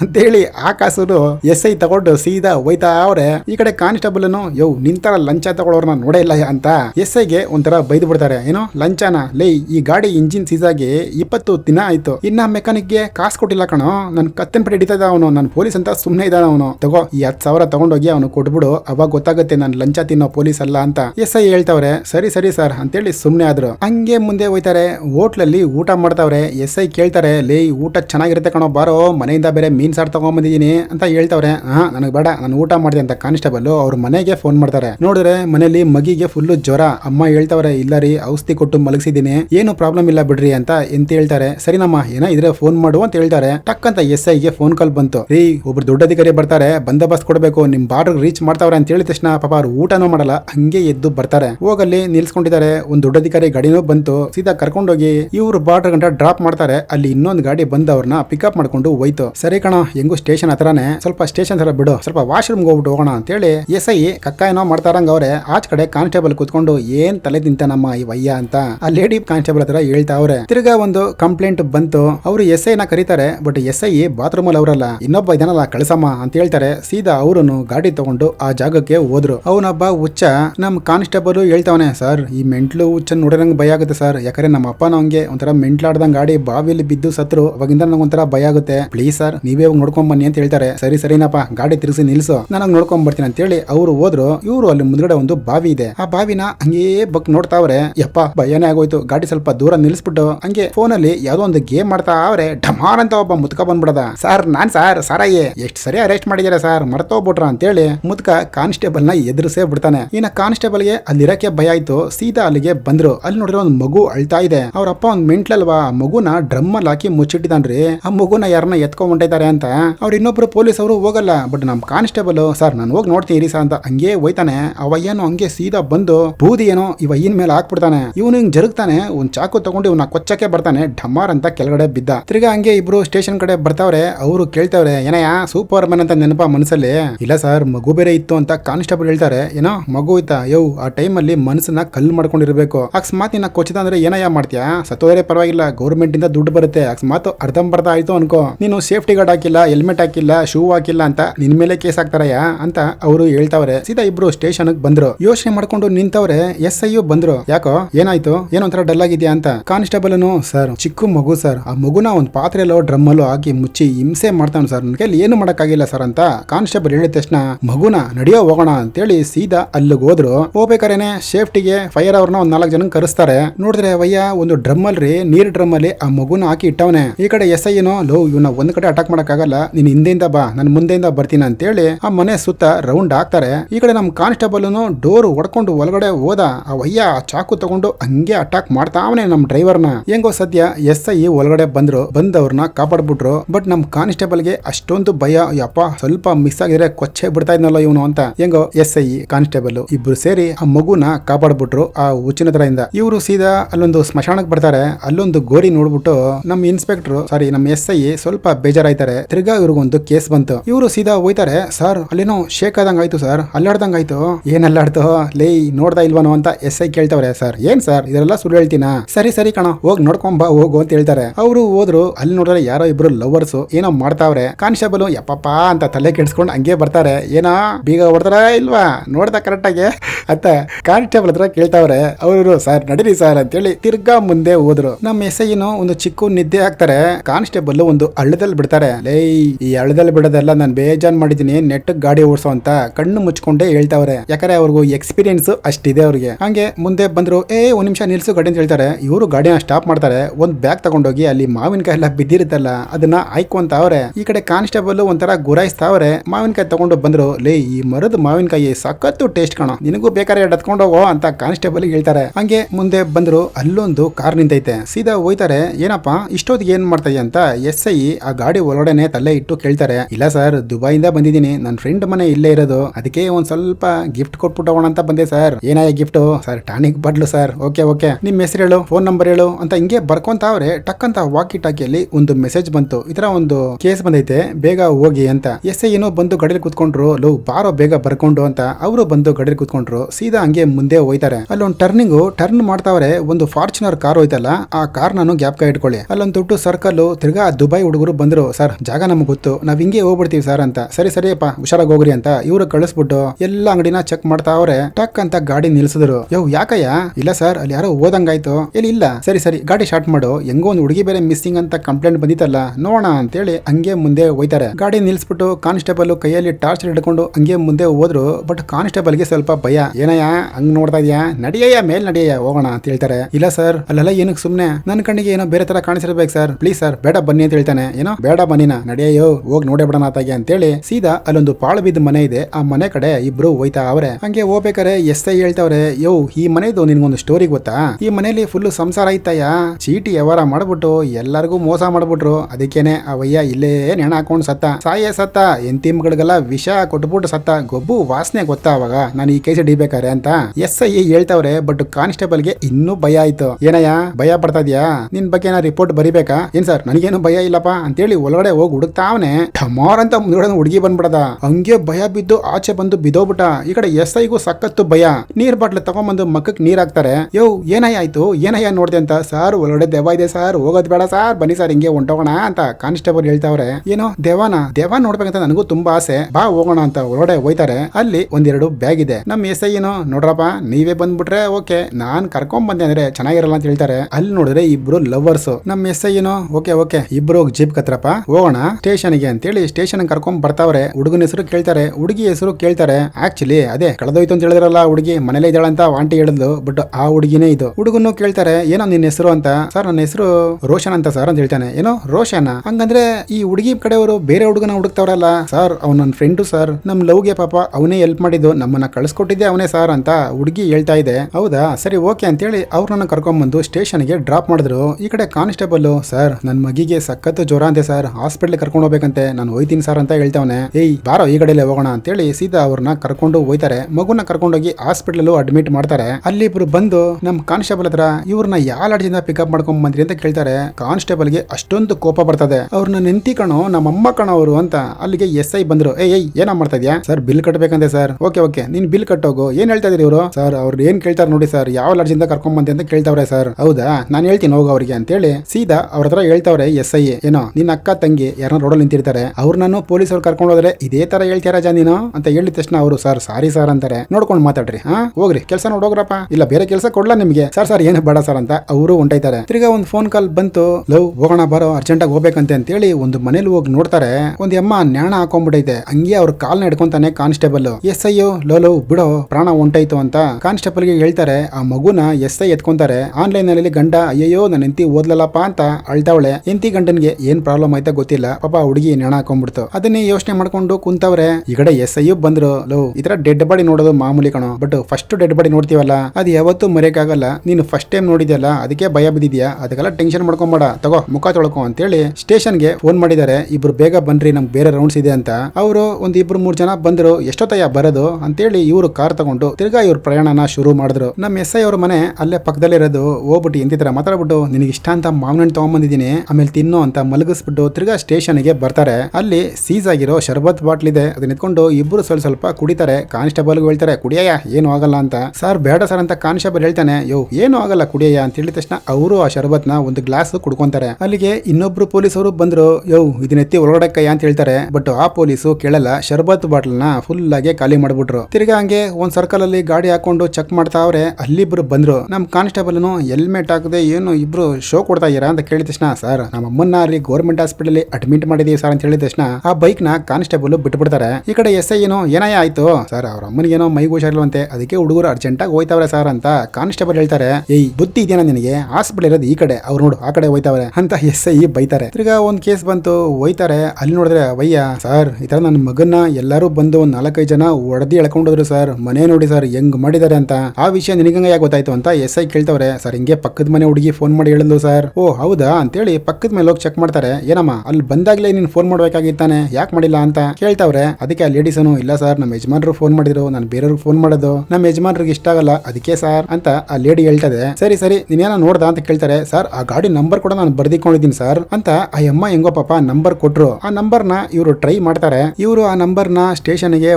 ಅಂತ ಹೇಳಿ ಆ ಕಾಸು ಎಸ್ ಐ ತಗೊಂಡು ಸೀದಾ ಹೋಯ್ತಾ ಅವ್ರೆ. ಈ ಕಡೆ ಕಾನ್ಸ್ಟೇಬಲ್ ಯೋ, ನಿಂತರ ಲಂಚ ತಗೊಳ್ಳೋರ್ನ ನೋಡೇ ಇಲ್ಲ ಅಂತ? ಎಸ್ ಐಗೆ ಒಂಥರ ಬೈದು ಬಿಡ್ತಾರೆ. ಏನೋ ಲಂಚಾನ? ಲೇ, ಈ ಗಾಡಿ ಇಂಜಿನ್ ಸೀಸ್ ಆಗಿ ಇಪ್ಪತ್ತು ದಿನ ಆಯ್ತು. ಇನ್ನ ಮೆಕ್ಯಾನಿಕ್ಗೆ ಕಾಸು ಕೊಟ್ಟಿಲ್ಲ ಕಣೋ. ನನ್ ಕತ್ತಿನ ಪಡೆ ಹಿಡಿತಾ ಅವನು. ನನ್ ಪೊಲೀಸ್ ಅಂತ ಸುಮ್ನೆ ಇದ್ದಾನ ಅವನು. ತಗೋ, ಈ ಹತ್ತು ಸಾವಿರ ತಗೊಂಡೋಗಿ ಅವನು ಕೊಟ್ಬಿಡು, ಅವಾಗ ಗೊತ್ತಾಗುತ್ತೆ ನಾನು ಲಂಚ ತಿನ್ನೋ ಪೊಲೀಸ್ ಅಲ್ಲ ಅಂತ. ಎಸ್ ಐ ಹೇಳ್ತಾವ್ರೆ, ಸರಿ ಸರಿ ಸರ್, ಅಂತೇಳಿ ಸುಮ್ನೆ ಆದ್ರು. ಹಂಗೆ ಮುಂದೆ ಹೋಯ್ತಾರೆ, ಹೋಟ್ಲಲ್ಲಿ ಊಟ ಮಾಡ್ತಾವ್ರೆ. ಎಸ್ ಐ ಕೇಳ್ತಾರೆ, ಲೇ ಊಟ ಚೆನ್ನಾಗಿರುತ್ತೆ ಕಣೋ, ಬಾರೋ, ಮನೆಯಿಂದ ಬೇರೆ ಮೀನ್ ಸಾರ್ ತಗೊಂಬಂದಿದ್ದೀನಿ, ಅಂತ ಹೇಳ್ತಾವ್ರೆ. ಹಾ, ನನಗೆ ಬೇಡ, ನಾನು ಊಟ ಮಾಡಿದೆ ಅಂತ ಕಾನ್ಸ್ಟೇಬಲ್ ಅವ್ರ ಮನೆಗೆ ಫೋನ್ ಮಾಡ್ತಾರೆ. ನೋಡಿದ್ರೆ ಮನೆಯಲ್ಲಿ ಮಗಿಗೆ ಫುಲ್ ಜ್ವರ. ಅಮ್ಮ ಹೇಳ್ತಾವ್ರೆ, ಇಲ್ಲ ರೀ, ಔಷಧಿ ಕೊಟ್ಟು ಮಲಗಿಸಿದೀನಿ ಏನು ಪ್ರಾಬ್ಲಮ್ ಇಲ್ಲ ಬಿಡ್ರಿ ಅಂತ, ಎಂತ ಹೇಳ್ತಾರೆ. ಸರಿನಮ್ಮ ಏನ ಇದ್ರೆ ಫೋನ್ ಮಾಡು, ಅಂತ ಹೇಳ್ತಾರೆ. ಟಕ್ ಅಂತ ಎಸ್ ಐಗೆ ಫೋನ್ ಕಾಲ್ ಬಂತು. ರೀ, ಒಬ್ರು ದೊಡ್ಡ ಅಧಿಕಾರಿ ಬರ್ತಾರೆ, ಬಂದೋಬಸ್ತ್ ಕೊಡಬೇಕು ನಿಮ್ ಬಾರ್ಡರ್ ರೀಚ್ ಮಾಡ್ತಾವ್ರೆ ಅಂತ ಹೇಳಿದ ತಕ್ಷಣ ಪಾಪ ಅವ್ರು ಊಟನೂ ಮಾಡಲ್ಲ, ಹಂಗೆ ಎದ್ದು ಬರ್ತಾರೆ. ಹೋಗಲ್ಲಿ ನಿಲ್ಸ್ಕೊಂಡಿದ್ದಾರೆ, ಒಂದು ದೊಡ್ಡ ಅಧಿಕಾರಿ ಗಾಡಿನೂ ಬಂತು. ಸೀದಾ ಕರ್ಕೊಂಡೋಗಿ ಇವ್ರು ಬಾರ್ಡರ್ ಗಂಟ ಡ್ರಾಪ್ ಮಾಡ್ತಾರೆ. ಅಲ್ಲಿ ಇನ್ನೊಂದು ಗಾಡಿ ಬಂದು ಅವ್ರನ್ನ ಪಿಕಪ್ ಮಾಡ್ಕೊಂಡು ಹೋಯ್ತು. ಸರಿ ಕಣ, ಹೆಂಗು ಸ್ಟೇಷನ್ ಹತ್ರನೇ. ಸ್ವಲ್ಪ ಸ್ಟೇಷನ್ ಹತ್ರ ಬಿಡು. ಸ್ವಲ್ಪ ವಾಶ್ರೂಮ್ ಹೋಗ್ಬಿಟ್ಟು ಹೋಗೋಣ ಅಂತೇಳಿ ಎಸ್ ಐ ಕಕ್ಕ ಏನೋ ಮಾಡ್ತಾರಂಗ ಅವ್ರೆ. ಆಚ ಕಡೆ ಕಾನ್ಸ್ಟೇಬಲ್ ಕುತ್ಕೊಂಡು ಏನ್ ತಲೆ ತಿಂತಾನಮ್ಮ ಈ ವಯ್ಯ ಅಂತ. ಆ ಲೇಡಿ ಕಾನ್ಸ್ಟೇಬಲ್ ಹತ್ರ ಹೇಳ್ತಾ ಅವ್ರೆ. ತಿರ್ಗಾ ಒಂದು ಕಂಪ್ಲೇಂಟ್ ಬಂತು. ಅವರು ಎಸ್ ಐ ನ ಕರೀತಾರೆ ಬಟ್ ಎಸ್ ಐ ಬಾತ್ರೂಮ್ ಅಲ್ಲಿ ಅವರಲ್ಲ. ಇನ್ನೊಬ್ಬ ಇದನ್ನಲ್ಲ ಕಳಸಮ್ಮ ಅಂತ ಹೇಳ್ತಾರೆ. ಸೀದಾ ಅವರನ್ನು ಗಾಡಿ ತಗೊಂಡು ಆ ಜಾಗಕ್ಕೆ ಹೋದ್ರು. ಅವನೊಬ್ಬ ಹುಚ್ಚ ನಮ್ ಕಾನ್ಸ್ಟೇಬಲ್ ಹೇಳ್ತಾವನೆ, ಸರ್, ಈ ಮೆಂಟ್ಲು ಹುಚ್ಚ ನೋಡಿರಂಗ್ ಭಯ ಆಗುತ್ತೆ ಸರ್. ಯಾಕಂದ್ರೆ ನಮ್ಮ ಅಪ್ಪ ನಂಗೆ ಒಂಥರ ಮೆಂಟ್ಲಾಡ್ದಂಗ್ ಗಾಡಿ ಬಾವಿಯಲ್ಲಿ ಬಿದ್ದು ಸತ್ರು, ಅವಾಗಿಂದ ನಂಗೆ ಒಂಥರ ಭಯ ಆಗುತ್ತೆ. ಪ್ಲೀಸ್ ಸರ್, ನೀವೇ ನೋಡ್ಕೊಂಡ್ ಬನ್ನಿ ಅಂತ ಹೇಳ್ತಾರೆ. ಸರಿ, ಸರಿನಪ್ಪ, ಗಾಡಿ ತಿರ್ಗಿಸಿ ನಿಲ್ಸು. ನಾನು ನೋಡ್ಕೊಂಡ್ ಬರ್ತೀನಿ ಅಂತ ಹೇಳಿ ಅವರು ಹೋದ್ರು. ಇವರು ಅಲ್ಲಿ ಮುಂದ್ಗಡೆ ಒಂದು ಬಾವಿ ಇದೆ. ಆ ಬಾವಿನ ಹಂಗೇ ಬಕ್ ನೋಡ್ತಾವ್ರೆ. ಯಪ್ಪ, ಭಯನೇ ಆಗೋಯ್ತು. ಗಾಡಿ ಸ್ವಲ್ಪ ದೂರ ನಿಲ್ಸ್ಬಿಟ್ಟು ಹಂಗೆ ಫೋನ್ ಅಲ್ಲಿ ಯಾವ್ದೋ ಒಂದು ಗೇಮ್ ಮಾಡ್ತಾ ಅವ್ರೆ ಢಮಾರ್ ಅಂತ ಒಬ್ಬ ಮುತ್ಕ ಬಂದ್ಬಿಡದ. ಸರ್, ನಾನ್ ಸರ್ ಸರ ಎಷ್ಟ್ ಸರಿ ಅರೆಸ್ಟ್ ಮಾಡಿದಾರೆ ಸರ್, ಮರ್ತೋಗ್ಬಿಟ್ರ ಅಂತೇಳಿ ಮುದ್ಕ ಕಾನ್ಸ್ಟೇಬಲ್ನ ಎದುರಿಸೇ ಬಿಡ್ತಾನೆ. ಇನ್ನ ಕಾನ್ಸ್ಟೇಬಲ್ಗೆ ಅಲ್ಲಿರಕ್ಕೆ ಭಯ ಆಯ್ತು. ಸೀದಾ ಅಲ್ಲಿಗೆ ಬಂದ್ರು. ಅಲ್ಲಿ ನೋಡಿದ್ರೆ ಒಂದು ಮಗು ಅಳ್ತಾ ಇದೆ. ಅವ್ರ ಅಪ್ಪ ಒಂದ್ ಮೆಂಟ್ಲಲ್ವಾ? ಮಗುನ ಡ್ರಮ್ ಅಲ್ಲಿ ಹಾಕಿ ಮುಚ್ಚಿಟ್ಟಿದಾನ್ರಿ ಆ ಮಗುನ ಯಾರನ್ನ ಎತ್ಕೊಂಡ್ ಅಂತ. ಅವ್ರ ಇನ್ನೊಬ್ರು ಪೊಲೀಸ್ ಅವರು ಹೋಗಲ್ಲ. ಬಟ್ ನಮ್ ಕಾನ್ಸ್ಟೇಬಲ್ ಸರ್, ನಾನು ಹೋಗಿ ನೋಡ್ತೀನಿ ಸರ್ ಅಂತ ಹಂಗೆ ಹೋಯ್ತಾನೆ. ಅವ ಏನೋ ಹಂಗೆ ಸೀದಾ ಬಂದು ಬೂದಿ ಏನೋ ಇವ ಇನ್ ಮೇಲೆ ಹಾಕ್ಬಿಡ್ತಾನೆ. ಇವನು ಹಿಂಗ್ ಜರುಗ್ತಾನೆ. ಒಂದ್ ಚಾಕು ತಗೊಂಡು ಇವನ್ನ ಕೊಚ್ಚಕ್ಕೆ ಬರ್ತಾನೆ. ಢಮಾರ್ ಅಂತ ಕೆಳಗಡೆ ಬಿದ್ದ. ತಿರ್ಗಾ ಹಂಗೆ ಇಬ್ರು ಸ್ಟೇಷನ್ ಕಡೆ ಬರ್ತಾವ್ರೆ. ಅವರು ಕೇಳ್ತಾವ್ರೆ, ಏನಯ್ಯ, ಸೂಪರ್ ಮ್ಯಾನ್ ಅಂತ ನೆನಪ ಮನಸ್ಸಲ್ಲಿ ಇಲ್ಲ ಸರ್, ಮಗು ಬೇರೆ ಇತ್ತು ಅಂತ ಕಾನ್ಸ್ಟೇಬಲ್ ಹೇಳ್ತಾರೆ. ಏನೋ, ಮಗು ಇತ್ತ? ಯೋ, ಆ ಟೈಮಲ್ಲಿ ಮನಸ್ಸನ್ನ ಕಲ್ಲು ಮಾಡ್ಕೊಂಡಿರ್ಬೇಕು. ಅಕಸ್ಮಾತ್ ನಿನ್ನ ಕೊಚ್ಚಿದ ಅಂದ್ರೆ ಏನಯ್ಯ ಮಾಡ್ತೀಯಾ? ಸತ್ತೋದ್ರೆ ಪರವಾಗಿಲ್ಲ ಗೌರ್ಮೆಂಟ್ ಇಂದ ದುಡ್ಡು ಬರುತ್ತೆ. ಅಕಸ್ಮಾತ್ ಅರ್ಧಂಬರ್ಧ ಆಯ್ತು ಅನ್ಕೋ. ನೀನು ಸೇಫ್ಟಿ ಗಾರ್ಡ್ ಹಾಕಿಲ್ಲ ಹೆಲ್ಮೆಟ್ ಹಾಕಿಲ್ಲ ಶೂ ಹಾಕಿಲ್ಲ ಅಂತ ನಿನ್ ಮೇಲೆ ಕೇಸ್ ಹಾಕ್ತಾರಯ್ಯ ಅಂತ ಅವರು ಹೇಳ್ತಾವ್ರೆ. ಸೀದಾ ಇಬ್ರು ಸ್ಟೇಷನ್ ಬಂದ್ರು. ಯೋಚನೆ ಮಾಡ್ಕೊಂಡು ನಿಂತವ್ರೆ, ಎಸ್ ಐ ಬಂದ್ರು. ಯಾಕೋ, ಏನಾಯ್ತು? ಏನೋ ಒಂಥರ ಡಲ್ ಆಗಿದ್ಯಾ ಅಂತ. ಕಾನ್ಸ್ಟೇಬಲ್ ಸರ್, ಚಿಕ್ಕ ಮಗು ಸರ್. ಆ ಮಗುನ ಒಂದು ಪಾತ್ರೆಲೋ ಡ್ರಮ್ಮಲ್ಲೋ ಹಾಕಿ ಮುಚ್ಚಿ ಹಿಂಸೆ ಮಾಡ್ತಾನೆ ಸರ್. ನನ್ನ ಕೈಲಿ ಏನು ಮಾಡೋಕ್ಕಾಗಿಲ್ಲ ಸರ್ ಅಂತ ಕಾನ್ಸ್ಟೇಬಲ್ ಹೇಳಿದ ತಕ್ಷಣ ಮಗುನ ನಡೆಯೋ ಹೋಗೋಣ ಅಂತೇಳಿ ಸೀದಾ ಅಲ್ಲಿಗೆ ಹೋದ್ರು. ಹೋಗ್ಬೇಕಾರೇನೆ ಸೇಫ್ಟಿಗೆ ಫೈರ್ ಅವ್ರನ್ನ ಒಂದ್ ನಾಲ್ಕು ಜನ ಕರೆಸ್ತಾರೆ. ನೋಡಿದ್ರೆ ವಯ್ಯ ಒಂದು ಡ್ರಮ್ ಅಲ್ರಿ ನೀರ್ ಡ್ರಮ್ ಅಲ್ಲಿ ಆ ಮಗುನ ಹಾಕಿ ಇಟ್ಟವನೆ. ಈ ಕಡೆ ಎಸ್ ಐ ಏನೋ ಲೋ ಇವನ್ನ ಒಂದ್ ಕಡೆ ಅಟ್ಯಾಕ್ ಮಾಡಕ್ಕಾಗಲ್ಲ, ನೀನ್ ಹಿಂದೆಯಿಂದ ಬಾ, ನನ್ ಮುಂದೆಯಿಂದ ಬರ್ತೀನಿ ಅಂತೇಳಿ ಆ ಮನೆ ಸುತ್ತ ರೌಂಡ್ ಹಾಕ್ತಾರೆ. ಈ ಕಡೆ ನಮ್ ಕಾನ್ಸ್ಟೇಬಲ್ ಡೋರ್ ಹೊಡ್ಕೊಂಡು ಒಳಗಡೆ ಹೋದ ಆ ವಯ್ಯ ಚಾಕು ತಗೊಂಡು ಹಂಗೆ ಅಟ್ಯಾಕ್ ಮಾಡ್ತಾವನೆ ನಮ್ ಡ್ರೈವರ್ನ. ಹೆಂಗೋ ಸದ್ಯ ಎಸ್ ಐ ಒಳಗಡೆ ಬಂದ್ರು. ಬಂದವ್ರನ್ನ ಕಾಪಾಡ್ಬಿಟ್ರು. ಬಟ್ ನಮ್ ಕಾನ್ಸ್ಟೇಬಲ್ಗೆ ಅಷ್ಟೊಂದು ಭಯ, ಯಪ್ಪ, ಸ್ವಲ್ಪ ಮಿಸ್ ಆಗಿದ್ರೆ ಕೊಚ್ಚೆ ಬಿಡ್ತಾ ಇದ್ನಲ್ಲ ಇವನು ಅಂತ. ಹೆಂಗೋ ಎಸ್ ಐ ಕಾನ್ಸ್ಟೇಬಲ್ ಇಬ್ರು ಸೇರಿ ಆ ಮಗುನ ಕಾಪಾಡ್ಬಿಟ್ರು ಆ ಹುಚ್ಚಿನ ತರದಿಂದ ಇವರು ಸೀದಾ ಅಲ್ಲೊಂದು ಸ್ಮಶಾನಕ್ಕೆ ಬರ್ತಾರೆ. ಅಲ್ಲೊಂದು ಗೋರಿ ನೋಡ್ಬಿಟ್ಟು ನಮ್ ಇನ್ಸ್ಪೆಕ್ಟರ್, ಸಾರಿ ನಮ್ ಎಸ್ ಐ ಸ್ವಲ್ಪ ಬೇಜಾರಾಯ್ತಾರೆ. ತಿರ್ಗಾ ಇವ್ರಿಗೊಂದು ಕೇಸ್ ಬಂತು. ಇವರು ಸೀದಾ ಹೋಯ್ತಾರೆ, ಸರ್, ಅಲ್ಲೇನೋ ಶೇಕ್ ಆದಂಗ ಆಯ್ತು ಸರ್. ಅಲ್ಲಾಡ್ದಂಗ ಆಯ್ತು. ಏನ್ ಅಲ್ಲಾಡ್ತು? ಲೇ ನೋಡ್ತಾ ಇಲ್ವನೋ? ಅಂತ ಎಸ್ ಐ ಕೇಳ್ತಾವ್ರೆ, ಸರ್, ಏನ್ ಸರ್? ಇದೆಲ್ಲ ಸುಳ್ಳು ಹೇಳ್ತೀನ? ಸರಿ ಸರಿ ಕಣ, ಹೋಗ್ ನೋಡ್ಕೊಂಬ ಹೋಗು ಅಂತ ಹೇಳ್ತಾರೆ. ಅವರು ಹೋದ್ರು, ಅಲ್ಲಿ ನೋಡಿದ್ರೆ ಯಾರೋ ಇಬ್ರು ಲವರ್ಸ್, ಏನೋ ಮಾಡ್ತಾವ್ರೆ. ಕಾನ್ಸ್ಟೇಬಲ್, ಯಪ್ಪಪ್ಪ ಅಂತ ತಲೆ ಕೆಡ್ಸ್ಕೊಂಡು ಹಂಗೆ ಬರ್ತಾರೆ ಏನೋ ಬೀಗ ಹೊಡ್ತಾರ ಇಲ್ವಾ? ನೋಡ್ದ ಕರೆಕ್ಟ್ ಆಗಿ? ಅಂತ ಕಾನ್ಸ್ಟೇಬಲ್ ಹತ್ರ ಕೇಳ್ತಾವ್ರೆ. ಅವರು ಸರ್, ನಡೀರಿ ಸರ್ ಅಂತೇಳಿ ತಿರ್ಗಾ ಮುಂದೆ ಹೋದ್ರು. ನಮ್ಮ ಎಸ್ ಐನು ಒಂದು ಚಿಕ್ಕ ನಿದ್ದೆ ಹಾಕ್ತಾರೆ. ಕಾನ್ಸ್ಟೇಬಲ್ ಒಂದು ಹಳ್ಳದಲ್ಲಿ ಬಿಡ್ತಾರೆ. ಲೇ ಈ ಹಳ್ಳದಲ್ಲಿ ಬಿಡೋದೆಲ್ಲ ನಾನು ಬೇಜಾನ್ ಮಾಡಿದೀನಿ. ನೆಟ್ ಗಾಡಿ ಓಡಿಸೋ ಅಂತ ಕಣ್ಣು ಮುಚ್ಕೊಂಡೇ ಹೇಳ್ತಾವ್ರೆ. ಯಾಕಂದ್ರೆ ಅವ್ರಿಗೂ ಎಕ್ಸ್ಪೀರಿಯನ್ಸ್ ಅಷ್ಟಿದೆ ಅವ್ರಿಗೆ. ಹಂಗೆ ಮುಂದೆ ಬಂದ್ರು, ಏ, ಒಂದ್ ನಿಮಿಷ ನಿಲ್ಸು ಗಾಡಿ ಅಂತ ಹೇಳ್ತಾರೆ. ಇವರು ಗಾಡಿನ ಸ್ಟಾಪ್ ಮಾಡ್ತಾರೆ. ಒಂದ್ ಬ್ಯಾಗ್ ತಗೊಂಡೋಗಿ ಅಲ್ಲಿ ಮಾವಿನಕಾಯಿ ಎಲ್ಲ ಬಿದ್ದಿರುತ್ತಲ್ಲ, ಅದನ್ನ ಆಯ್ಕೊಂತಾವ್ರೆ ಈ ಕಡೆ ಕಾನ್ಸ್ಟೇಬಲ್ ಒಂಥರ ಗುರಾಯಿಸ್ತಾವ್ರೆ. ಮಾವಿನಕಾಯಿ ತಗೊಂಡು ಬಂದ್ರು, ಲೇ, ಈ ಮರದ ಮಾವಿನಕಾಯಿ ಸಖತ್ತು ಟೇಸ್ಟ್ ಕಾಣೋ. ನಿನಗೂ ಬೇಕಾದ್ರೆ ಎರಡು ಹೋಗೋ ಅಂತ ಕಾನ್ಸ್ಟೇಬಲ್ ಹೇಳ್ತಾರೆ. ಹಂಗೆ ಮುಂದೆ ಬಂದ್ರು, ಅಲ್ಲೊಂದು ಕಾರ್ ನಿಂತೈತೆ. ಸೀದಾ ಹೋಯ್ತಾರೆ, ಏನಪ್ಪಾ, ಇಷ್ಟೊತ್ತಿಗೆ ಏನ್ ಮಾಡ್ತಾ ಅಂತ ಎಸ್ ಐ ಆ ಗಾಡಿ ಒಳಗಡೆನೆ ತಲೆ ಇಟ್ಟು ಕೇಳ್ತಾರೆ. ಇಲ್ಲ ಸರ್, ದುಬೈಯಿಂದ ಬಂದಿದ್ದೀನಿ. ನನ್ನ ಫ್ರೆಂಡ್ ಮನೆ ಇಲ್ಲೇ ಇರೋದು. ಅದಕ್ಕೆ ಒಂದ್ ಸ್ವಲ್ಪ ಗಿಫ್ಟ್ ಕೊಟ್ಬಿಟ್ಟು ಅಂತ ಬಂದೆ ಸರ್. ಏನಾಯ ಗಿಫ್ಟ್ ಸರ್, ಟಾನಿಕ್ ಬಡ್ಲು ಸರ್. Okay okay. ನಿಮ್ ಹೆಸರು ಹೇಳು, ಫೋನ್ ನಂಬರ್ ಹೇಳು ಅಂತ ಹಿಂಗೆ ಬರ್ಕೊಂತಾವ್ರೆ ಟಕ್ ಅಂತ ವಾಕಿ ಟಾಕಿಯಲ್ಲಿ ಒಂದು ಮೆಸೇಜ್ ಬಂತು. ಈ ಒಂದು ಕೇಸ್ ಬಂದೈತೆ, ಬೇಗ ಹೋಗಿ ಅಂತ. ಎಸ್ ಐ ಏನೋ ಬಂದು ಗಡಿಲಿ ಕುತ್ಕೊಂಡ್ರು ಲೋ, ಬಾರೋ, ಬೇಗ ಬರ್ಕೊಂಡು ಅಂತ ಅವರು ಬಂದು ಗಡಿಲಿ ಕುತ್ಕೊಂಡ್ರು. ಸೀದಾ ಹಂಗೆ ಮುಂದೆ ಹೋಯ್ತಾರೆ. ಅಲ್ಲೊಂದು ಟರ್ನಿಂಗ್, ಟರ್ನ್ ಮಾಡ್ತಾವ್ರೆ, ಒಂದು ಫಾರ್ಚುನರ್ ಕಾರ್ ಹೋಯ್ತಲ್ಲ, ಆ ಕಾರ್ ನಾನು ಗ್ಯಾಪ್ಕ ಇಟ್ಕೊಳ್ಳಿ. ಅಲ್ಲೊಂದು ದೊಡ್ಡ ಸರ್ಕಲ್ ತಿರ್ಗಾ ದುಬೈ ಹುಡುಗರು ಬಂದ್ರು, ಸರ್, ಜಾಗ ನಮ್ಗೆ ಗೊತ್ತು, ನಾವ್ ಹಿಂಗೆ ಹೋಗ್ಬಿಡ್ತೀವಿ ಸರ್ ಅಂತ. ಸರಿ ಸರಿಯಪ್ಪ ಹುಷಾರಾಗಿ ಹೋಗ್ರಿ ಅಂತ ಇವ್ರು ಕಳಿಸ್ಬಿಟ್ಟು ಎಲ್ಲ ಅಂಗಡಿನ ಚೆಕ್ ಮಾಡ್ತಾವ್ರೆ. ಟಕ್ ಅಂತ ಗಾಡಿ ನಿಲ್ಸಿದ್ರು. ಯೋ, ಯಾಕಯ್ಯ? ಇಲ್ಲ ಸರ್, ಅಲ್ಲಿ ಯಾರೋ ಓದಂಗಾಯ್ತು ಇಲ್ಲಿ ಇಲ್ಲ. ಸರಿ ಸರಿ, ಗಾಡಿ ಸ್ಟಾರ್ಟ್ ಮಾಡು. ಹೆಂಗೋ ಒಂದು ಹುಡುಗಿ ಬೇರೆ ಮಿಸ್ಸಿಂಗ್ ಅಂತ ಕಂಪ್ಲೇಂಟ್ ಬಂದಿತ್ತಲ್ಲ, ನೋಡೋಣ ಅಂತೇಳಿ ಹಂಗೆ ಮುಂದೆ ಹೋಯ್ತಾರೆ. ಗಾಡಿ ನಿಲ್ಸ್ಬಿಟ್ಟು ಕಾನ್ಸ್ಟೇಬಲ್ ಕೈಯಲ್ಲಿ ಟಾರ್ಚ್ ಹಿಡ್ಕೊಂಡು ಹಂಗೆ ಮುಂದೆ ಹೋದ್ರು ಬಟ್ ಕಾನ್ಸ್ಟೇಬಲ್ಗೆ ಸ್ವಲ್ಪ ಭಯ. ಏನಯ್ಯ, ಹಂಗ್ ನೋಡ್ತಾ ಇದೆಯಾ? ನಡಿಯಯ್ಯ, ಮೇಲ್ ನಡಿಯಯ್ಯ, ಹೋಗೋಣ ಅಂತ ಹೇಳ್ತಾರೆ. ಇಲ್ಲ ಸರ್, ಅಲ್ಲೆಲ್ಲ ಏನಕ್ಕೆ ಸುಮ್ನೆ? ನನ್ನ ಕಣ್ಣಿಗೆ ಏನೋ ಬೇರೆ ತರ ಕಾಣಿಸಿರ್ಬೇಕು ಸರ್. ಪ್ಲೀಸ್ ಸರ್, ಬೇಡ ಬನ್ನಿ ಅಂತ ಹೇಳ್ತಾನೆ. ಏನೋ? ಬೇಡ ಬನ್ನಿನ ನಡೆಯೋ ಹೋಗಿ ನೋಡೇ ಬಿಡೋಣ ಆತಾಗೆ ಅಂತೇಳಿ ಸೀದಾ ಅಲ್ಲೊಂದು ಪಾಳು ಬಿದ್ದ ಮನೆ ಇದೆ. ಆ ಮನೆ ಕಡೆ ಇಬ್ರು ಹೋಯ್ತಾ ಅವ್ರೆ. ಹಂಗೆ ಹೋಗ್ಬೇಕಾರೆ ಎಸ್ ಐ ಹೇಳ್ತಾವ್ರೆ, ಯೋ, ಈ ಮನೆದು ನಿನ್ಗೊಂದು ಸ್ಟೋರಿ ಗೊತ್ತಾ? ಈ ಮನೇಲಿ ಫುಲ್ ಸಂಸಾರ ಐತಯ್ಯ ಚೀಟಿ ವ್ಯವಹಾರ ಮಾಡ್ಬಿಟ್ಟು ಎಲ್ಲರಿಗೂ ಮೋಸ ಮಾಡ್ಬಿಟ್ರು. ಅದಕ್ಕೇನೆ ಅವಯ್ಯ ಇಲ್ಲೇ ನೆಣ ಹಾಕೊಂಡು ಸತ್ತ. ಸಾಯೇ ಸತ್ತ. ಎಂತಿಮ್ಗಳಿಗೆಲ್ಲ ವಿಷ ಕೊಟ್ಬಿಟ್ಟು ಸತ್ತ ಗೊಬ್ಬು ವಾಸನೆ ಗೊತ್ತಾ ಅವಾಗ ನಾನು ಈ ಕೇಸ್ ಹಿಡಿಬೇಕಾರೆ ಅಂತ ಎಸ್ ಐ ಹೇಳ್ತಾವ್ರೆ ಬಟ್ ಕಾನ್ಸ್ಟೇಬಲ್ಗೆ ಇನ್ನೂ ಭಯ ಆಯ್ತು. ಏನಯ್ಯ, ಭಯ ಪಡ್ತಾ ಇದೀಯಾ ನಿನ್ ಬಗ್ಗೆ ನಾ ರಿಪೋರ್ಟ್ ಬರಿಬೇಕಾ? ಏನ್ ಸರ್, ನನಗೇನು ಭಯ ಇಲ್ಲಪ್ಪ? ಅಂತೇಳಿ ಒಳಗಡೆ ಹೋಗಿ ಹುಡುಕ್ತಾವನೆ. ಠಮಾರ್ ಅಂತ ಮುಂದ್ಗಡೆ ಹುಡುಗಿ ಬಂದ್ಬಿಡದ. ಹಂಗೆ ಭಯ ಬಿದ್ದು ಆಚೆ ಬಂದು ಬಿದ್ದೋಗ್ಬಿಟ್ಟ. ಈ ಕಡೆ ಎಸ್ ಐಗೂ ಸಖತ್ತು ಭಯ. ನೀರ್ ಬಾಟ್ಲು ತಗೊಂಬಂದು ಮಕ್ಕಕ್ ನೀರ್ ಹಾಕ್ತಾರೆ. ಯೋ, ಏನಯ್ಯ ಆಯ್ತು? ಏನಯ್ಯ ನೋಡ್ದೆ ಅಂತ? ಸರ್, ಒಳಗಡೆ ದೆವ್ವ ಇದೆ ಸರ್, ಹೋಗೋದ್ ಬೇಡ ಸರ್, ಬನ್ನಿ ಸರ್, ಹಿಂಗೆ ಹೊಂಟೋಗೋಣ ಅಂತ ಕಾನ್ಸ್ಟೇಬಲ್ ಹೇಳ್ತಾವ್ರೆ. ಏನೋ ದೆವನ ದೆವ ನೋಡ್ಬೇಕಂತ ನನಗೂ ತುಂಬಾ ಆಸೆ. ಬಾ ಹೋಗೋಣ ಅಂತ ಹೊರಗಡೆ ಹೋಯ್ತಾರೆ ಅಲ್ಲಿ ಒಂದೆರಡು ಬ್ಯಾಗ್ ಇದೆ. ನಮ್ ಎಸ್ ಐ ಏನೋ, ನೋಡ್ರಪ್ಪ, ನೀವೇ ಬಂದ್ಬಿಟ್ರೆ ಓಕೆ, ನಾನ್ ಕರ್ಕೊಂಡ್ ಬಂದೆ ಅಂದ್ರೆ ಚೆನ್ನಾಗಿರಲ್ಲ ಅಂತ ಹೇಳ್ತಾರೆ. ಅಲ್ಲಿ ನೋಡಿದ್ರೆ ಇಬ್ರು ಲವರ್ಸ್ ನಮ್ ಎಸ್ ಐ ಏನೋ, ಓಕೆ ಓಕೆ, ಇಬ್ರು ಜೀಪ್ ಕತ್ರಪ್ಪ ಹೋಗೋಣ ಸ್ಟೇಷನ್ಗೆ ಅಂತೇಳಿ ಸ್ಟೇಷನ್ ಕರ್ಕೊಂಡ್ ಬರ್ತಾವ್ರೆ. ಹುಡುಗನ ಹೆಸರು ಕೇಳ್ತಾರೆ. ಹುಡುಗಿ ಹೆಸರು ಕೇಳ್ತಾರೆ. ಆಕ್ಚುಲಿ ಅದೇ, ಕಳೆದೋಯ್ತು ಅಂತ ಹೇಳಿದ್ರಲ್ಲ ಹುಡುಗಿ, ಮನೇಲೆ ಅಂತ ಆಂಟಿ ಹೇಳಿದ್ಲು, ಬಟ್ ಆ ಹುಡುಗಿನೇ ಇದು. ಹುಡುಗನು ಕೇಳ್ತಾರೆ, ಏನೋ ನಿನ್ನ ಹೆಸರು ಅಂತ? ಸರ್, ನನ್ನ ಹೆಸರು ರೋಷನ್ ಅಂತ ಸರ್ ಅಂತ ಹೇಳ್ತಾನೆ. ಏನೋ ರೋಷನ್? ಹಂಗಂದ್ರೆ ಈ ಹುಡುಗಿ ಕಡೆಯವರು ಬೇರೆ ಹುಡುಗನ ಹುಡುಕ್ತಾವ್ರಲ್ಲ. ಸರ್, ಅವ್ನ ನನ್ನ ಫ್ರೆಂಡು ಸರ್, ನಮ್ ಲವ್ಗೆ ಪಾಪ ಅವನೇ ಹೆಲ್ಪ್ ಮಾಡಿದ್ದು, ನಮ್ಮನ್ನ ಕಳ್ಸ್ಕೊಟ್ಟಿದ್ದೆ ಅವನೇ ಸರ್ ಅಂತ ಹುಡುಗಿ ಹೇಳ್ತಾ ಇದೆ. ಹೌದಾ? ಸರಿ, ಓಕೆ ಅಂತ ಹೇಳಿ ಅವ್ರನ್ನ ಕರ್ಕೊಂಡ್ಬಂದು ಸ್ಟೇಷನ್ಗೆ ಡ್ರಾಪ್ ಮಾಡಿದ್ರು. ಈ ಕಡೆ ಕಾನ್ಸ್ಟೇಬಲ್ ಸರ್ ನನ್ನ ಮಗಿಗೆ ಸಖತ್ ಜ್ವರ ಅಂತೆ, ಸರ್. ಹಾಸ್ಪಿಟ್ಲ್ ಕರ್ಕೊಂಡು ಹೋಗ್ಬೇಕಂತೆ. ನಾನು ಹೋಯ್ತೀನಿ ಸರ್ ಅಂತ ಹೇಳ್ತಾವನೆ. ಏಯ್, ಬಾರೋ ಈ ಕಡೆಲೆ ಹೋಗೋಣ ಅಂತೇಳಿ ಸೀದಾ ಅವ್ರನ್ನ ಕರ್ಕೊಂಡು ಹೋಯ್ತಾರೆ. ಮಗುನ ಕರ್ಕೊಂಡೋಗಿ ಹಾಸ್ಪಿಟಲ್ ಅಡ್ಮಿಟ್ ಮಾಡ್ತಾರೆ. ಅಲ್ಲಿ ಇಬ್ರು ಬಂದು, ನಮ್ ಕಾನ್ಸ್ಟೇಬಲ್ ಹತ್ರ ಇವ್ರನ್ನ ಯಾವ ಲಾಡ್ಜಿಂದ ಪಿಕಪ್ ಮಾಡ್ಕೊಂಡ್ ಬಂದ್ರಿ ಅಂತ ಕೇಳ್ತಾರೆ. ಕಾನ್ಸ್ಟೇಬಲ್ಗೆ ಅಷ್ಟೊಂದು ಕೋಪ ಬರ್ತದೆ. ಅವ್ರನ್ನ ನೆಂತಿ ಕಣೋ, ನಮ್ಮಮ್ಮ ಕಣೋ ಅವರು ಅಂತ ಅಲ್ಲಿಗೆ ಎಸ್ ಐ ಬಂದ್ರು. ಏಯ್ ಏನ ಮಾಡ್ತಾ ಇದ್ಯಾ? ಸರ್ ಬಿಲ್ ಕಟ್ಟಬೇಕಂತೆ ಸರ್ ಓಕೆ ಓಕೆ ನೀನ್ ಬಿಲ್ ಕಟ್ಟೋಗು. ಏನ್ ಹೇಳ್ತಾ ಇದ್ರಿ ಇವರು? ಸರ್ ಅವ್ರು ಏನ್ ಕೇಳ್ತಾರೆ ನೋಡಿ ಸರ್ ಯಾವ ಲಾಡ್ಜಿಂದ ಕರ್ಕೊಂಡ್ ಬಂದೆ ಅಂತ ಕೇಳ್ತಾವ್ರೆ ಸರ್ ಹೌದಾ? ನಾನು ಹೇಳ್ತೀನಿ, ಹೋಗು ಅವ್ರಿಗೆ ಅಂತೇಳಿ. ಸೀದಾ ಅವ್ರ ಹತ್ರ ಹೇಳ್ತಾವ್ರೆ ಎಸ್ ಐ ಏನೋ, ನಿನ್ನ ಅಕ್ಕ ತಂಗಿ ಯಾರನ್ನ ರೋಡಲ್ಲಿ ನಿಂತಿರ್ತಾರೆ. ಅವ್ರನ್ನೂ ಪೊಲೀಸರು ಕರ್ಕೊಂಡು ಹೋದ್ರೆ ಇದೇ ತರ ಹೇಳ್ತೀರಾ ಜಾ ನೀನು? ಅಂತ ಹೇಳಿದ ತಕ್ಷಣ ಅವರು ಸರ್ ಸಾರಿ ಸರ್ ಅಂತಾರೆ. ನೋಡ್ಕೊಂಡು ಮಾತಾಡ್ರಿ, ಹಾ? ಹೋಗ್ರಿ, ಕೆಲಸ ನೋಡೋಗ್ರಪ್ಪ ಇಲ್ಲ, ಬೇರೆ ಕೆಲಸ ಕೊಡ್ಲಾ ನಿಮಗೆ? ಸರ್ ಸರ್ ಏನು ಬೇಡ ಸರ್ ಅಂತ ಅವರು ಹೊಂಟೈತಾರೆ ತಿರ್ಗಾ ಒಂದು ಫೋನ್ ಕಾಲ್ ಬಂತು. ಲವ್, ಹೋಗೋಣ, ಬರೋ ಅರ್ಜೆಂಟ್ ಆಗಿ ಹೋಗ್ಬೇಕಂತೆ, ಅಂತೇಳಿ ಒಂದು ಮನೇಲಿ ಹೋಗಿ ನೋಡ್ತಾರೆ. ಒಂದ್ ಅಮ್ಮ ನ್ಯಾಣ ಹಾಕೊಂಡ್ಬಿಟ್ಟೈತೆ ಹಂಗೆ ಅವ್ರ ಕಾಲ್ನ ಹಿಡ್ಕೊಂತಾನೆ ಕಾನ್ಸ್ಟೇಬಲ್. ಎಸ್ ಐ ಲೋ ಲೋ ಬಿಡೋ ಪ್ರಾಣ ಹೊಂಟಾಯ್ತು ಅಂತ ಕಾನ್ಸ್ಟೇಬಲ್ಗೆ ಹೇಳ್ತಾರೆ. ಆ ಮಗುನ ಎಸ್ ಐ ಎತ್ಕೊಂತಾರೆ. ಆನ್ಲೈನ್ನಲ್ಲಿ ಗಂಡ ಅಯ್ಯೋ ನನ್ನ ಹೆಂಡತಿ ಓದ್ಲಲ್ಲಪ್ಪ ಅಂತ ಅಳ್ತಾವಳೆ. ಹೆಂತಿ ಗಂಡನ್ಗೆ ಏನ್ ಪ್ರಾಬ್ಲಮ್ ಆಯ್ತಾ ಗೊತ್ತಿಲ್ಲ. ಪಾಪ ಹುಡುಗಿ ನೆಣ ಹಾಕೊಂಡ್ಬಿಡ್ತು. ಅದನ್ನೇ ಯೋಚನೆ ಮಾಡ್ಕೊಂಡು ಕುಂತವ್ರೆ. ಈ ಕಡೆ ಎಸ್ ಐ ಬಂದ್ರು. ಲೋ, ಈ ತರ ಡೆಡ್ ಬಾಡಿ ನೋಡೋದು ಮಾಮೂಲಿ ಕಣೋ. ಬಟ್ ಫಸ್ಟ್ ಡೆಡ್ ಬಾಡಿ ನೋಡ್ತೀವಲ್ಲ, ಅದು ಯಾವತ್ತೂ ಮರೆಯಕ್ಕಾಗಲ್ಲ. ನೀನು ಫಸ್ಟ್ ಟೈಮ್ ನೋಡಿದ್ಯಲ್ಲ, ಅದಕ್ಕೆ ಭಯ ಬಿದ್ದಿದ್ಯಾ? ಅದಕ್ಕೆಲ್ಲ ಟೆನ್ಷನ್ ಮಾಡ್ಕೊಂಬೇಡ. ತಗೋ, ಮುಖ ತೊಳ್ಕೊ ಅಂತೇಳಿ ಸ್ಟೇಷನ್ಗೆ ಫೋನ್ ಮಾಡಿದ್ದಾರೆ. ಇಬ್ರು ಬೇಗ ಬನ್ರಿ, ನಮ್ಗೆ ಬೇರೆ ರೌಂಡ್ಸ್ ಇದೆ ಅಂತ. ಅವರು ಒಂದ್ ಇಬ್ರು ಮೂರ್ ಜನ ಬಂದ್ರು, ಎಷ್ಟೊತ್ತಯ್ಯ ಬರೋದು ಅಂತೇಳಿ ಇವರು ಕಾರ್ ತಗೊಂಡು ತಿರ್ಗಾ ಇವ್ರ ಪ್ರಯಾಣನ ಶುರು ಮಾಡಿದ್ರು. ನಮ್ಮ ಎಸ್ ಐ ಅವ್ರ ಮನೆ ಅಲ್ಲೇ ಪಕ್ಕದಲ್ಲಿರೋದು ಹೋಗ್ಬಿಟ್ಟು ಎಂತಿದ್ರ ಮಾತಾಡ್ಬಿಟ್ಟು, ನಿನಗೆ ಇಷ್ಟ ಅಂತ ಮಾವಿನ ಹಣ್ಣು ತಗೊಂಬಂದಿದ್ದೀನಿ, ಆಮೇಲೆ ತಿನ್ನು ಅಂತ ಮಲಗಿಸ್ಬಿಟ್ಟು ತಿರ್ಗಾ ಸ್ಟೇಷನ್ಗೆ ಬರ್ತಾರೆ. ಅಲ್ಲಿ ಸೀಸ್ ಆಗಿರೋ ಶರ್ಬತ್ ಬಾಟ್ಲ್ ಇದೆ ಅದನ್ನ ಎತ್ಕೊಂಡು ಇಬ್ರು ಸ್ವಲ್ಪ ಸ್ವಲ್ಪ ಕುಡಿತಾರೆ. ಕಾನ್ಸ್ಟೇಬಲ್ ಹೇಳ್ತಾರೆ, ಕುಡಿಯಯ್ಯ, ಏನು ಆಗಲ್ಲ ಅಂತ. ಸರ್, ಬೇಡ ಸರ್ ಅಂತ ಕಾನ್ಸ್ಟೇಬಲ್ ಹೇಳ್ತಾನೆ. ಯೋ, ಏನು ಆಗಲ್ಲ ಕುಡಿಯಯ್ಯ ಅಂತ ಹೇಳಿದ ತಕ್ಷಣ ಅವರು ಆ ಶರ್ಬತ್ನ ಒಂದು ಗ್ಲಾಸ್ ಕುಡ್ಕೊಂತಾರೆ. ಅಲ್ಲಿಗೆ ಇನ್ನೊಬ್ರು ಪೊಲೀಸ್ ಅವರು ಬಂದ್ರು, ಯೋ ಇದನ್ನೆತ್ತಿ ಒಳಗಡೆ ಕೈ ಅಂತ ಹೇಳ್ತಾರೆ. ಬಟ್ ಆ ಪೊಲೀಸು ಕೇಳಲ್ಲ. ಶರ್ಬತ್ ಬಾಟಲ್ನ ಫುಲ್ ಆಗಿ ಖಾಲಿ ಮಾಡ್ಬಿಟ್ರು. ತಿರ್ಗಾ ಹಂಗೆ ಒಂದ್ ಸರ್ಕಲ್ ಅಲ್ಲಿ ಗಾಡಿ ಹಾಕೊಂಡು ಚೆಕ್ ಮಾಡ್ತಾ ಅವ್ರೆ, ಅಲ್ಲಿಬ್ರು ಬಂದ್ರು. ನಮ್ ಕಾನ್ಸ್ಟೇಬಲ್ ಹೆಲ್ಮೆಟ್ ಹಾಕದೆ ಏನು ಇಬ್ರು ಶೋ ಕೊಡ್ತಾ ಇದ್ದೀರಾ ಅಂತ ಕೇಳಿದ ತಕ್ಷಣ, ಸರ್ ನಮ್ಮ ಅಮ್ಮನ್ನ ಅಲ್ಲಿ ಗೌರ್ಮೆಂಟ್ ಹಾಸ್ಪಿಟಲ್ ಅಡ್ಮಿಟ್ ಮಾಡಿದೀವಿ ಸರ್ ಅಂತ ಹೇಳಿದ ತಕ್ಷಣ, ಆ ಬೈಕ್ನ ಕಾನ್ಸ್ಟೇಬಲ್ ಬಿಟ್ಬಿಡ್ತಾರೆ. ಈ ಕಡೆ ಎಸ್ ಐ ಏನೋ ಏನಾಯ ಆಯ್ತು ಸರ್, ಅವ್ರ ಅಮ್ಮನಿಗೇನೋ ಮೈ ಹುಷಾರಿಲ್ವಂತೆ ಅದಕ್ಕೆ ಹುಡುಗರು ಅರ್ಜೆಂಟ್ ಆಗಿ ಹೋಯ್ತಾವ್ರೆ ಸರ್ ಅಂತ ಕಾನ್ಸ್ಟೇಬಲ್ ಹೇಳ್ತಾರೆ. ಏಯ್, ಬುದ್ಧಿ ಇದೆಯಾ ನಿನಗೆ? ಹಾಸ್ಪಿಟಲ್ ಇರೋದು ಈ ಕಡೆ, ಅವ್ರು ನೋಡು, ಆ ಕಡೆ ಹೋಯ್ತಾವ್ರೆ ಅಂತ ಎಸ್ ಐ ಬೈತಾರೆ. ತಿರ್ಗಾ ಒಂದ್ ಕೇಸ್ ಬಂತು, ಹೋಯ್ತಾರೆ. ಅಲ್ಲಿ ನೋಡಿದ್ರೆ ವಯ್ಯ ಸರ್, ಈ ತರ ನನ್ನ ಮಗನ್ನ ಎಲ್ಲರೂ ಬಂದು ನಾಲ್ಕೈದು ಜನ ಒಡೆದಿ ಎಳ್ಕೊಂಡಿದ್ರು ಸರ್ ಮನೆ ನೋಡಿ ಸರ್ ಹೆಂಗ್ ಮಾಡಿದ್ದಾರೆ ಅಂತ. ಆ ವಿಷಯ ನಿನಗಂಗ ಯಾಕೆ ಗೊತ್ತಾಯ್ತು ಅಂತ ಎಸ್ ಐ ಕೇಳ್ತವ್ರೆ. ಸರ್ ಹಿಂಗೆ ಪಕ್ಕದ ಮನೆ ಹುಡುಗಿ ಫೋನ್ ಮಾಡಿ ಹೇಳಿದ್ಲು ಸರ್ ಓ, ಹೌದಾ? ಅಂತೇಳಿ ಪಕ್ಕದ ಮೇಲೆ ಹೋಗಿ ಚೆಕ್ ಮಾಡ್ತಾರೆ. ಏನಮ್ಮ, ಅಲ್ಲಿ ಬಂದಾಗ್ಲೇ ನೀನ್ ಫೋನ್ ಮಾಡ್ಬೇಕಾಗಿತ್ತಾನೆ? ಯಾಕೆ ಮಾಡಿಲ್ಲ ಅಂತ ಕೇಳ್ತಾವ್ರೆ. ಅದಕ್ಕೆ ಆ ಲೇಡೀಸನು ಇಲ್ಲ ಸರ್ ನಮ್ಮ ಯಜಮಾನ್ರು ಫೋನ್ ಮಾಡಿದ್ರು. ನಾನು ಬೇರೆಯವ್ರಿಗೆ ಫೋನ್ ಮಾಡೋದು. ನಮ್ಮ ಯಜಮಾನ್ರಿಗೆ ಇಷ್ಟ ಆಗಲ್ಲ. ಅದಕ್ಕೆ ಸರ್ ಅಂತ ಆ ಲೇಡಿ ಹೇಳ್ತದೆ. ಸರಿ ಸರಿ, ನೀನೇನ ನೋಡ್ದ ಅಂತ ಕೇಳ್ತಾರೆ. ಸರ್ ಆ ಗಾಡಿ ನಂಬರ್ ಕೂಡ ನಾನು ಬರ್ದಿಕೊಂಡಿದ್ದೀನಿ ಸರ್ ಅಂತ ಆ ಅಮ್ಮ ಹೆಂಗೋ ಪಾಪ ನಂಬರ್ ಕೊಟ್ರು. ಆ ನಂಬರ್ನ ಇವರು ಟ್ರೈ ಮಾಡ್ತಾರೆ. ಇವರು ನಂಬರ್ ನಂಬರ್ನ ಸ್ಟೇಷನ್ಗೆ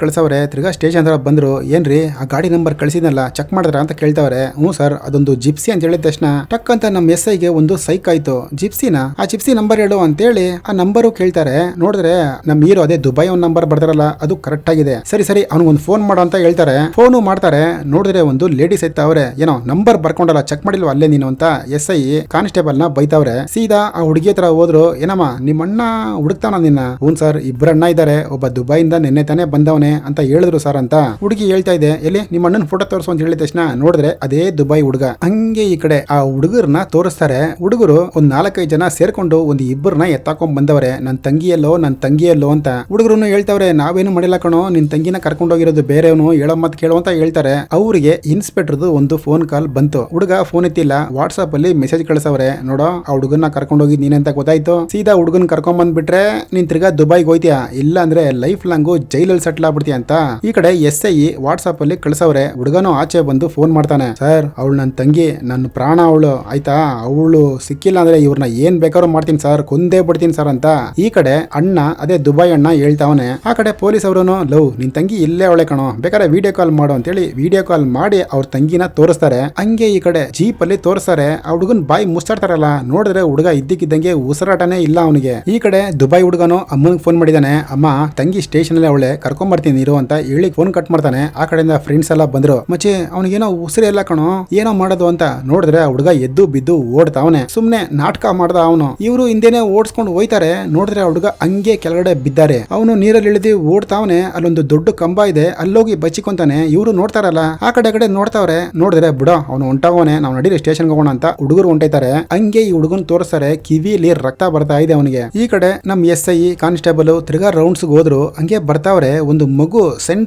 ಕಳಿಸವ್ರೆ. ತಿರ್ಗಾ ಸ್ಟೇಷನ್ ಹತ್ರ ಬಂದರು, ಏನ್ರಿ, ಆ ಗಾಡಿ ನಂಬರ್ ಕಳಿಸಿದ್ನಲ್ಲ, ಚೆಕ್ ಮಾಡಿದ್ರ ಅಂತ ಕೇಳ್ತಾವ್ರೆ. ಹ್ಞೂ ಸರ್, ಅದೊಂದು ಜಿಪ್ಸಿ ಅಂತ ಹೇಳಿದ ತಕ್ಷಣ ಟಕ್ ಅಂತ ನಮ್ಮ ಎಸ್ ಐಗೆ ಒಂದು ಸೈಕ್ ಆಯ್ತು. ಜಿಪ್ಸಿನ? ಆ ಜಿಪ್ಸಿ ನಂಬರ್ ಹೇಳು ಅಂತೇಳಿ ಆ ನಂಬರು ಕೇಳ್ತಾರೆ. ನೋಡಿದ್ರೆ ನಮ್ಮ ಹೀರೋ ಅದೇ ದುಬೈ ಒಂದು ನಂಬರ್ ಬರ್ತಾರಲ್ಲ ಅದು ಕರೆಕ್ಟ್ ಆಗಿದೆ. ಸರಿ ಸರಿ ಅವ್ನಿಗೊಂದು ಫೋನ್ ಮಾಡು ಅಂತ ಹೇಳ್ತಾರೆ. ಫೋನು ಮಾಡ್ತಾರೆ. ನೋಡಿದ್ರೆ ಒಂದು ಲೇಡೀಸ್ ಐತ ಅವ್ರೆ. ಏನೋ, ನಂಬರ್ ಬರ್ಕೊಂಡಲ್ಲ, ಚೆಕ್ ಮಾಡಿಲ್ವ ಅಲ್ಲೇ ನೀನು ಅಂತ ಎಸ್ ಐ ಕಾನ್ಸ್ಟೇಬಲ್ನ ಬೈತಾವ್ರೆ. ಸೀದಾ ಆ ಹುಡುಗಿ ಹತ್ರ ಹೋದ್ರು, ಏನಮ್ಮ ನಿಮ್ಮ ಅಣ್ಣ ಹುಡುಕ್ತಾನ ನಿನ್ನ? ಹ್ಞೂ ಸರ್ ಇಬ್ಬರು ಅಣ್ಣ ಇದ್ದಾರೆ ಒಬ್ಬ ದುಬೈಯಿಂದ ನಿನ್ನೆ ತಾನೇ ಬಂದವನೇ ಅಂತ ಹೇಳಿದ್ರು ಸರ್ ಅಂತ. ಹುಡುಗಿ ಹೇಳ್ತಾ ಇದೆ, ಎಲ್ಲಿ ನಿಮ್ಮ ಅಣ್ಣನ ಫೋಟೋ ತೋರಿಸು ಅಂತ ಹೇಳಿದ ತಕ್ಷಣ ನೋಡಿದ್ರೆ ಅದೇ ದುಬೈ ಹುಡುಗ. ಹಂಗೆ ಈ ಕಡೆ ಆ ಹುಡುಗರನ್ನ ತೋರಿಸ್ತಾರೆ. ಹುಡುಗರು ಒಂದ್ ನಾಲ್ಕೈದು ಜನ ಸೇರ್ಕೊಂಡು ಒಂದು ಇಬ್ಬರನ್ನ ಎತ್ತಾಕೊಂಡ್ ಬಂದವ್ರೆ ನನ್ನ ತಂಗಿಯಲ್ಲೋ ನನ್ನ ತಂಗಿಯಲ್ಲೋ ಅಂತ. ಹುಡುಗರು ಹೇಳ್ತಾವ್ರೆ, ನಾವೇನು ಮಾಡಿಲ್ಲ ಕಣೋ, ನಿನ್ ತಂಗಿನ ಕರ್ಕೊಂಡೋಗಿರೋದು ಬೇರೆಯವನು, ಹೇಳೋ ಮತ್ ಕೇಳೋ ಅಂತ ಹೇಳ್ತಾರೆ. ಅವರಿಗೆ ಇನ್ಸ್ಪೆಕ್ಟರ್ದು ಒಂದು ಫೋನ್ ಕಾಲ್ ಬಂತು. ಹುಡುಗ ಫೋನ್ ಎತ್ತಿಲ್ಲ ವಾಟ್ಸ್ಆಪ್ ಅಲ್ಲಿ ಮೆಸೇಜ್ ಕಳ್ಸವ್ರೆ, ನೋಡೋ, ಆ ಹುಡುಗನ್ನ ಕರ್ಕೊಂಡೋಗಿ ನೀನಂತ ಗೊತ್ತಾಯ್ತು? ಸೀದಾ ಹುಡುಗನ್ ಕರ್ಕೊಂಡ್ ಬಂದ್ಬಿಟ್ರೆ ನೀನ್ ತಿರ್ಗಾ ದುಬೈಗೆ ಹೋಯ್ತೀಯಾ? ಇಲ್ಲ ಅಂದ್ರೆ ಲೈಫ್ ಲಾಂಗು ಜೈಲಲ್ಲಿ ಸೆಟ್ಲ್ ಆಗ್ಬಿಡ್ತೀಯ ಅಂತ, ಈ ಕಡೆ ಎಸ್ ಐ ವಾಟ್ಸ್ಆಪ್ ಅಲ್ಲಿ ಕಳ್ಸವ್ರೆ. ಹುಡುಗನು ಆಚೆ ಬಂದು ಫೋನ್ ಮಾಡ್ತಾನೆ. ಸರ್ ಅವಳು ನನ್ನ ತಂಗಿ ನನ್ನ ಪ್ರಾಣ ಅವಳು. ಆಯ್ತಾ? ಅವಳು ಸಿಕ್ಕಿಲ್ಲ ಅಂದ್ರೆ ಇವ್ರನ್ನ ಏನ್ ಬೇಕಾದ್ರೂ ಮಾಡ್ತೀನಿ ಸರ್ ಕೊಂದೇ ಬಿಡ್ತೀನಿ ಸರ್ ಅಂತ. ಈ ಕಡೆ ಅಣ್ಣ, ಅದೇ ದುಬೈ ಅಣ್ಣ ಹೇಳ್ತಾವನೆ. ಆ ಕಡೆ ಪೊಲೀಸ್ ಅವರು ಲವ್ ನಿನ್ ತಂಗಿ ಇಲ್ಲೇ ಅವಳೆ ಕಣೋ. ಬೇಕಾದ್ರೆ ವಿಡಿಯೋ ಕಾಲ್ ಮಾಡು ಅಂತೇಳಿ ವಿಡಿಯೋ ಕಾಲ್ ಮಾಡಿ ಅವ್ರ ತಂಗಿನ ತೋರಿಸ್ತಾರೆ. ಹಂಗೆ ಈ ಕಡೆ ಜೀಪ್ ಅಲ್ಲಿ ತೋರಿಸ್ತಾರೆ. ಆ ಹುಡುಗನ್ ಬಾಯಿ ಮುಚ್ಚಾಡ್ತಾರಲ್ಲ. ನೋಡಿದ್ರೆ ಹುಡುಗ ಇದ್ದಕ್ಕಿದ್ದಂಗೆ ಉಸಿರಾಟನೇ ಇಲ್ಲ ಅವನಿಗೆ. ಈ ಕಡೆ ದುಬೈ ಹುಡುಗನು ಅಮ್ಮನಿಗೆ ಫೋನ್ ಮಾಡಿದಾನೆ. ಅಮ್ಮ ತಂಗಿ ಸ್ಟೇಷನ್ ಅಲ್ಲಿ ಅವಳೆ ಕರ್ಕೊಂಡ್ ಬರ್ತೀನಿ ಇರು ಅಂತ ಹೇಳಿ ಫೋನ್ ಕಟ್ ಮಾಡ್ತಾನೆ. ಆ ಕಡೆಯಿಂದ ಫ್ರೆಂಡ್ಸ್ ಎಲ್ಲ ಬಂದ್ರು. ಮಚ್ಚಿ, ಅವನಿಗೇನೋ ಉಸಿರಿ ಎಲ್ಲ ಕಣೋ, ಏನೋ ಮಾಡೋದು ಅಂತ ನೋಡಿದ್ರೆ ಹುಡುಗ ಎದ್ದು ಬಿದ್ದು ಓಡ್ತಾವನೆ ಸುಮ್ನೆ ನಾಟಕ ಮಾಡ್ದ ಅವನು. ಇವರು ಹಿಂದೆನೆ ಓಡಿಸ್ಕೊಂಡು ಹೋಯ್ತಾರೆ. ನೋಡಿದ್ರೆ ಹುಡುಗ ಹಂಗೆ ಕೆಳಗಡೆ ಬಿದ್ದಾರೆ. ಅವನು ನೀರಲ್ಲಿ ಇಳಿದು ಓಡ್ತಾವನೆ ಅಲ್ಲೊಂದು ದೊಡ್ಡ ಕಂಬ ಇದೆ. ಅಲ್ಲೋಗಿ ಬಚ್ಚಿಕೊಂತಾನೆ. ಇವರು ನೋಡ್ತಾರಲ್ಲ, ಆ ಕಡೆ ಕಡೆ ನೋಡ್ತಾವ್ರೆ. ನೋಡಿದ್ರೆ ಬಿಡ, ಅವನು ಹೊಂಟಾವನೆ ನಾವು ನಡೀರಿ ಸ್ಟೇಷನ್ ಹೋಗೋಣ ಅಂತ ಹುಡುಗರು ಹೊಂಟೈತಾರೆ. ಹಂಗೆ ಈ ಹುಡುಗನ್ ತೋರಿಸ್ತಾರೆ. ಕಿವಿಲಿ ರಕ್ತ ಬರ್ತಾ ಇದೆ ಅವನಿಗೆ. ಈ ಕಡೆ ನಮ್ ಎಸ್ ಐ, ಕಾನ್ಸ್ಟೇಬಲ್, ತಿರ್ಗಾ ರೌಂಡ್ಸ್ ಹೋದ್ರು, ಹಂಗೆ ಬರ್ತಾವ್ರೆ, ಒಂದು ಮಗು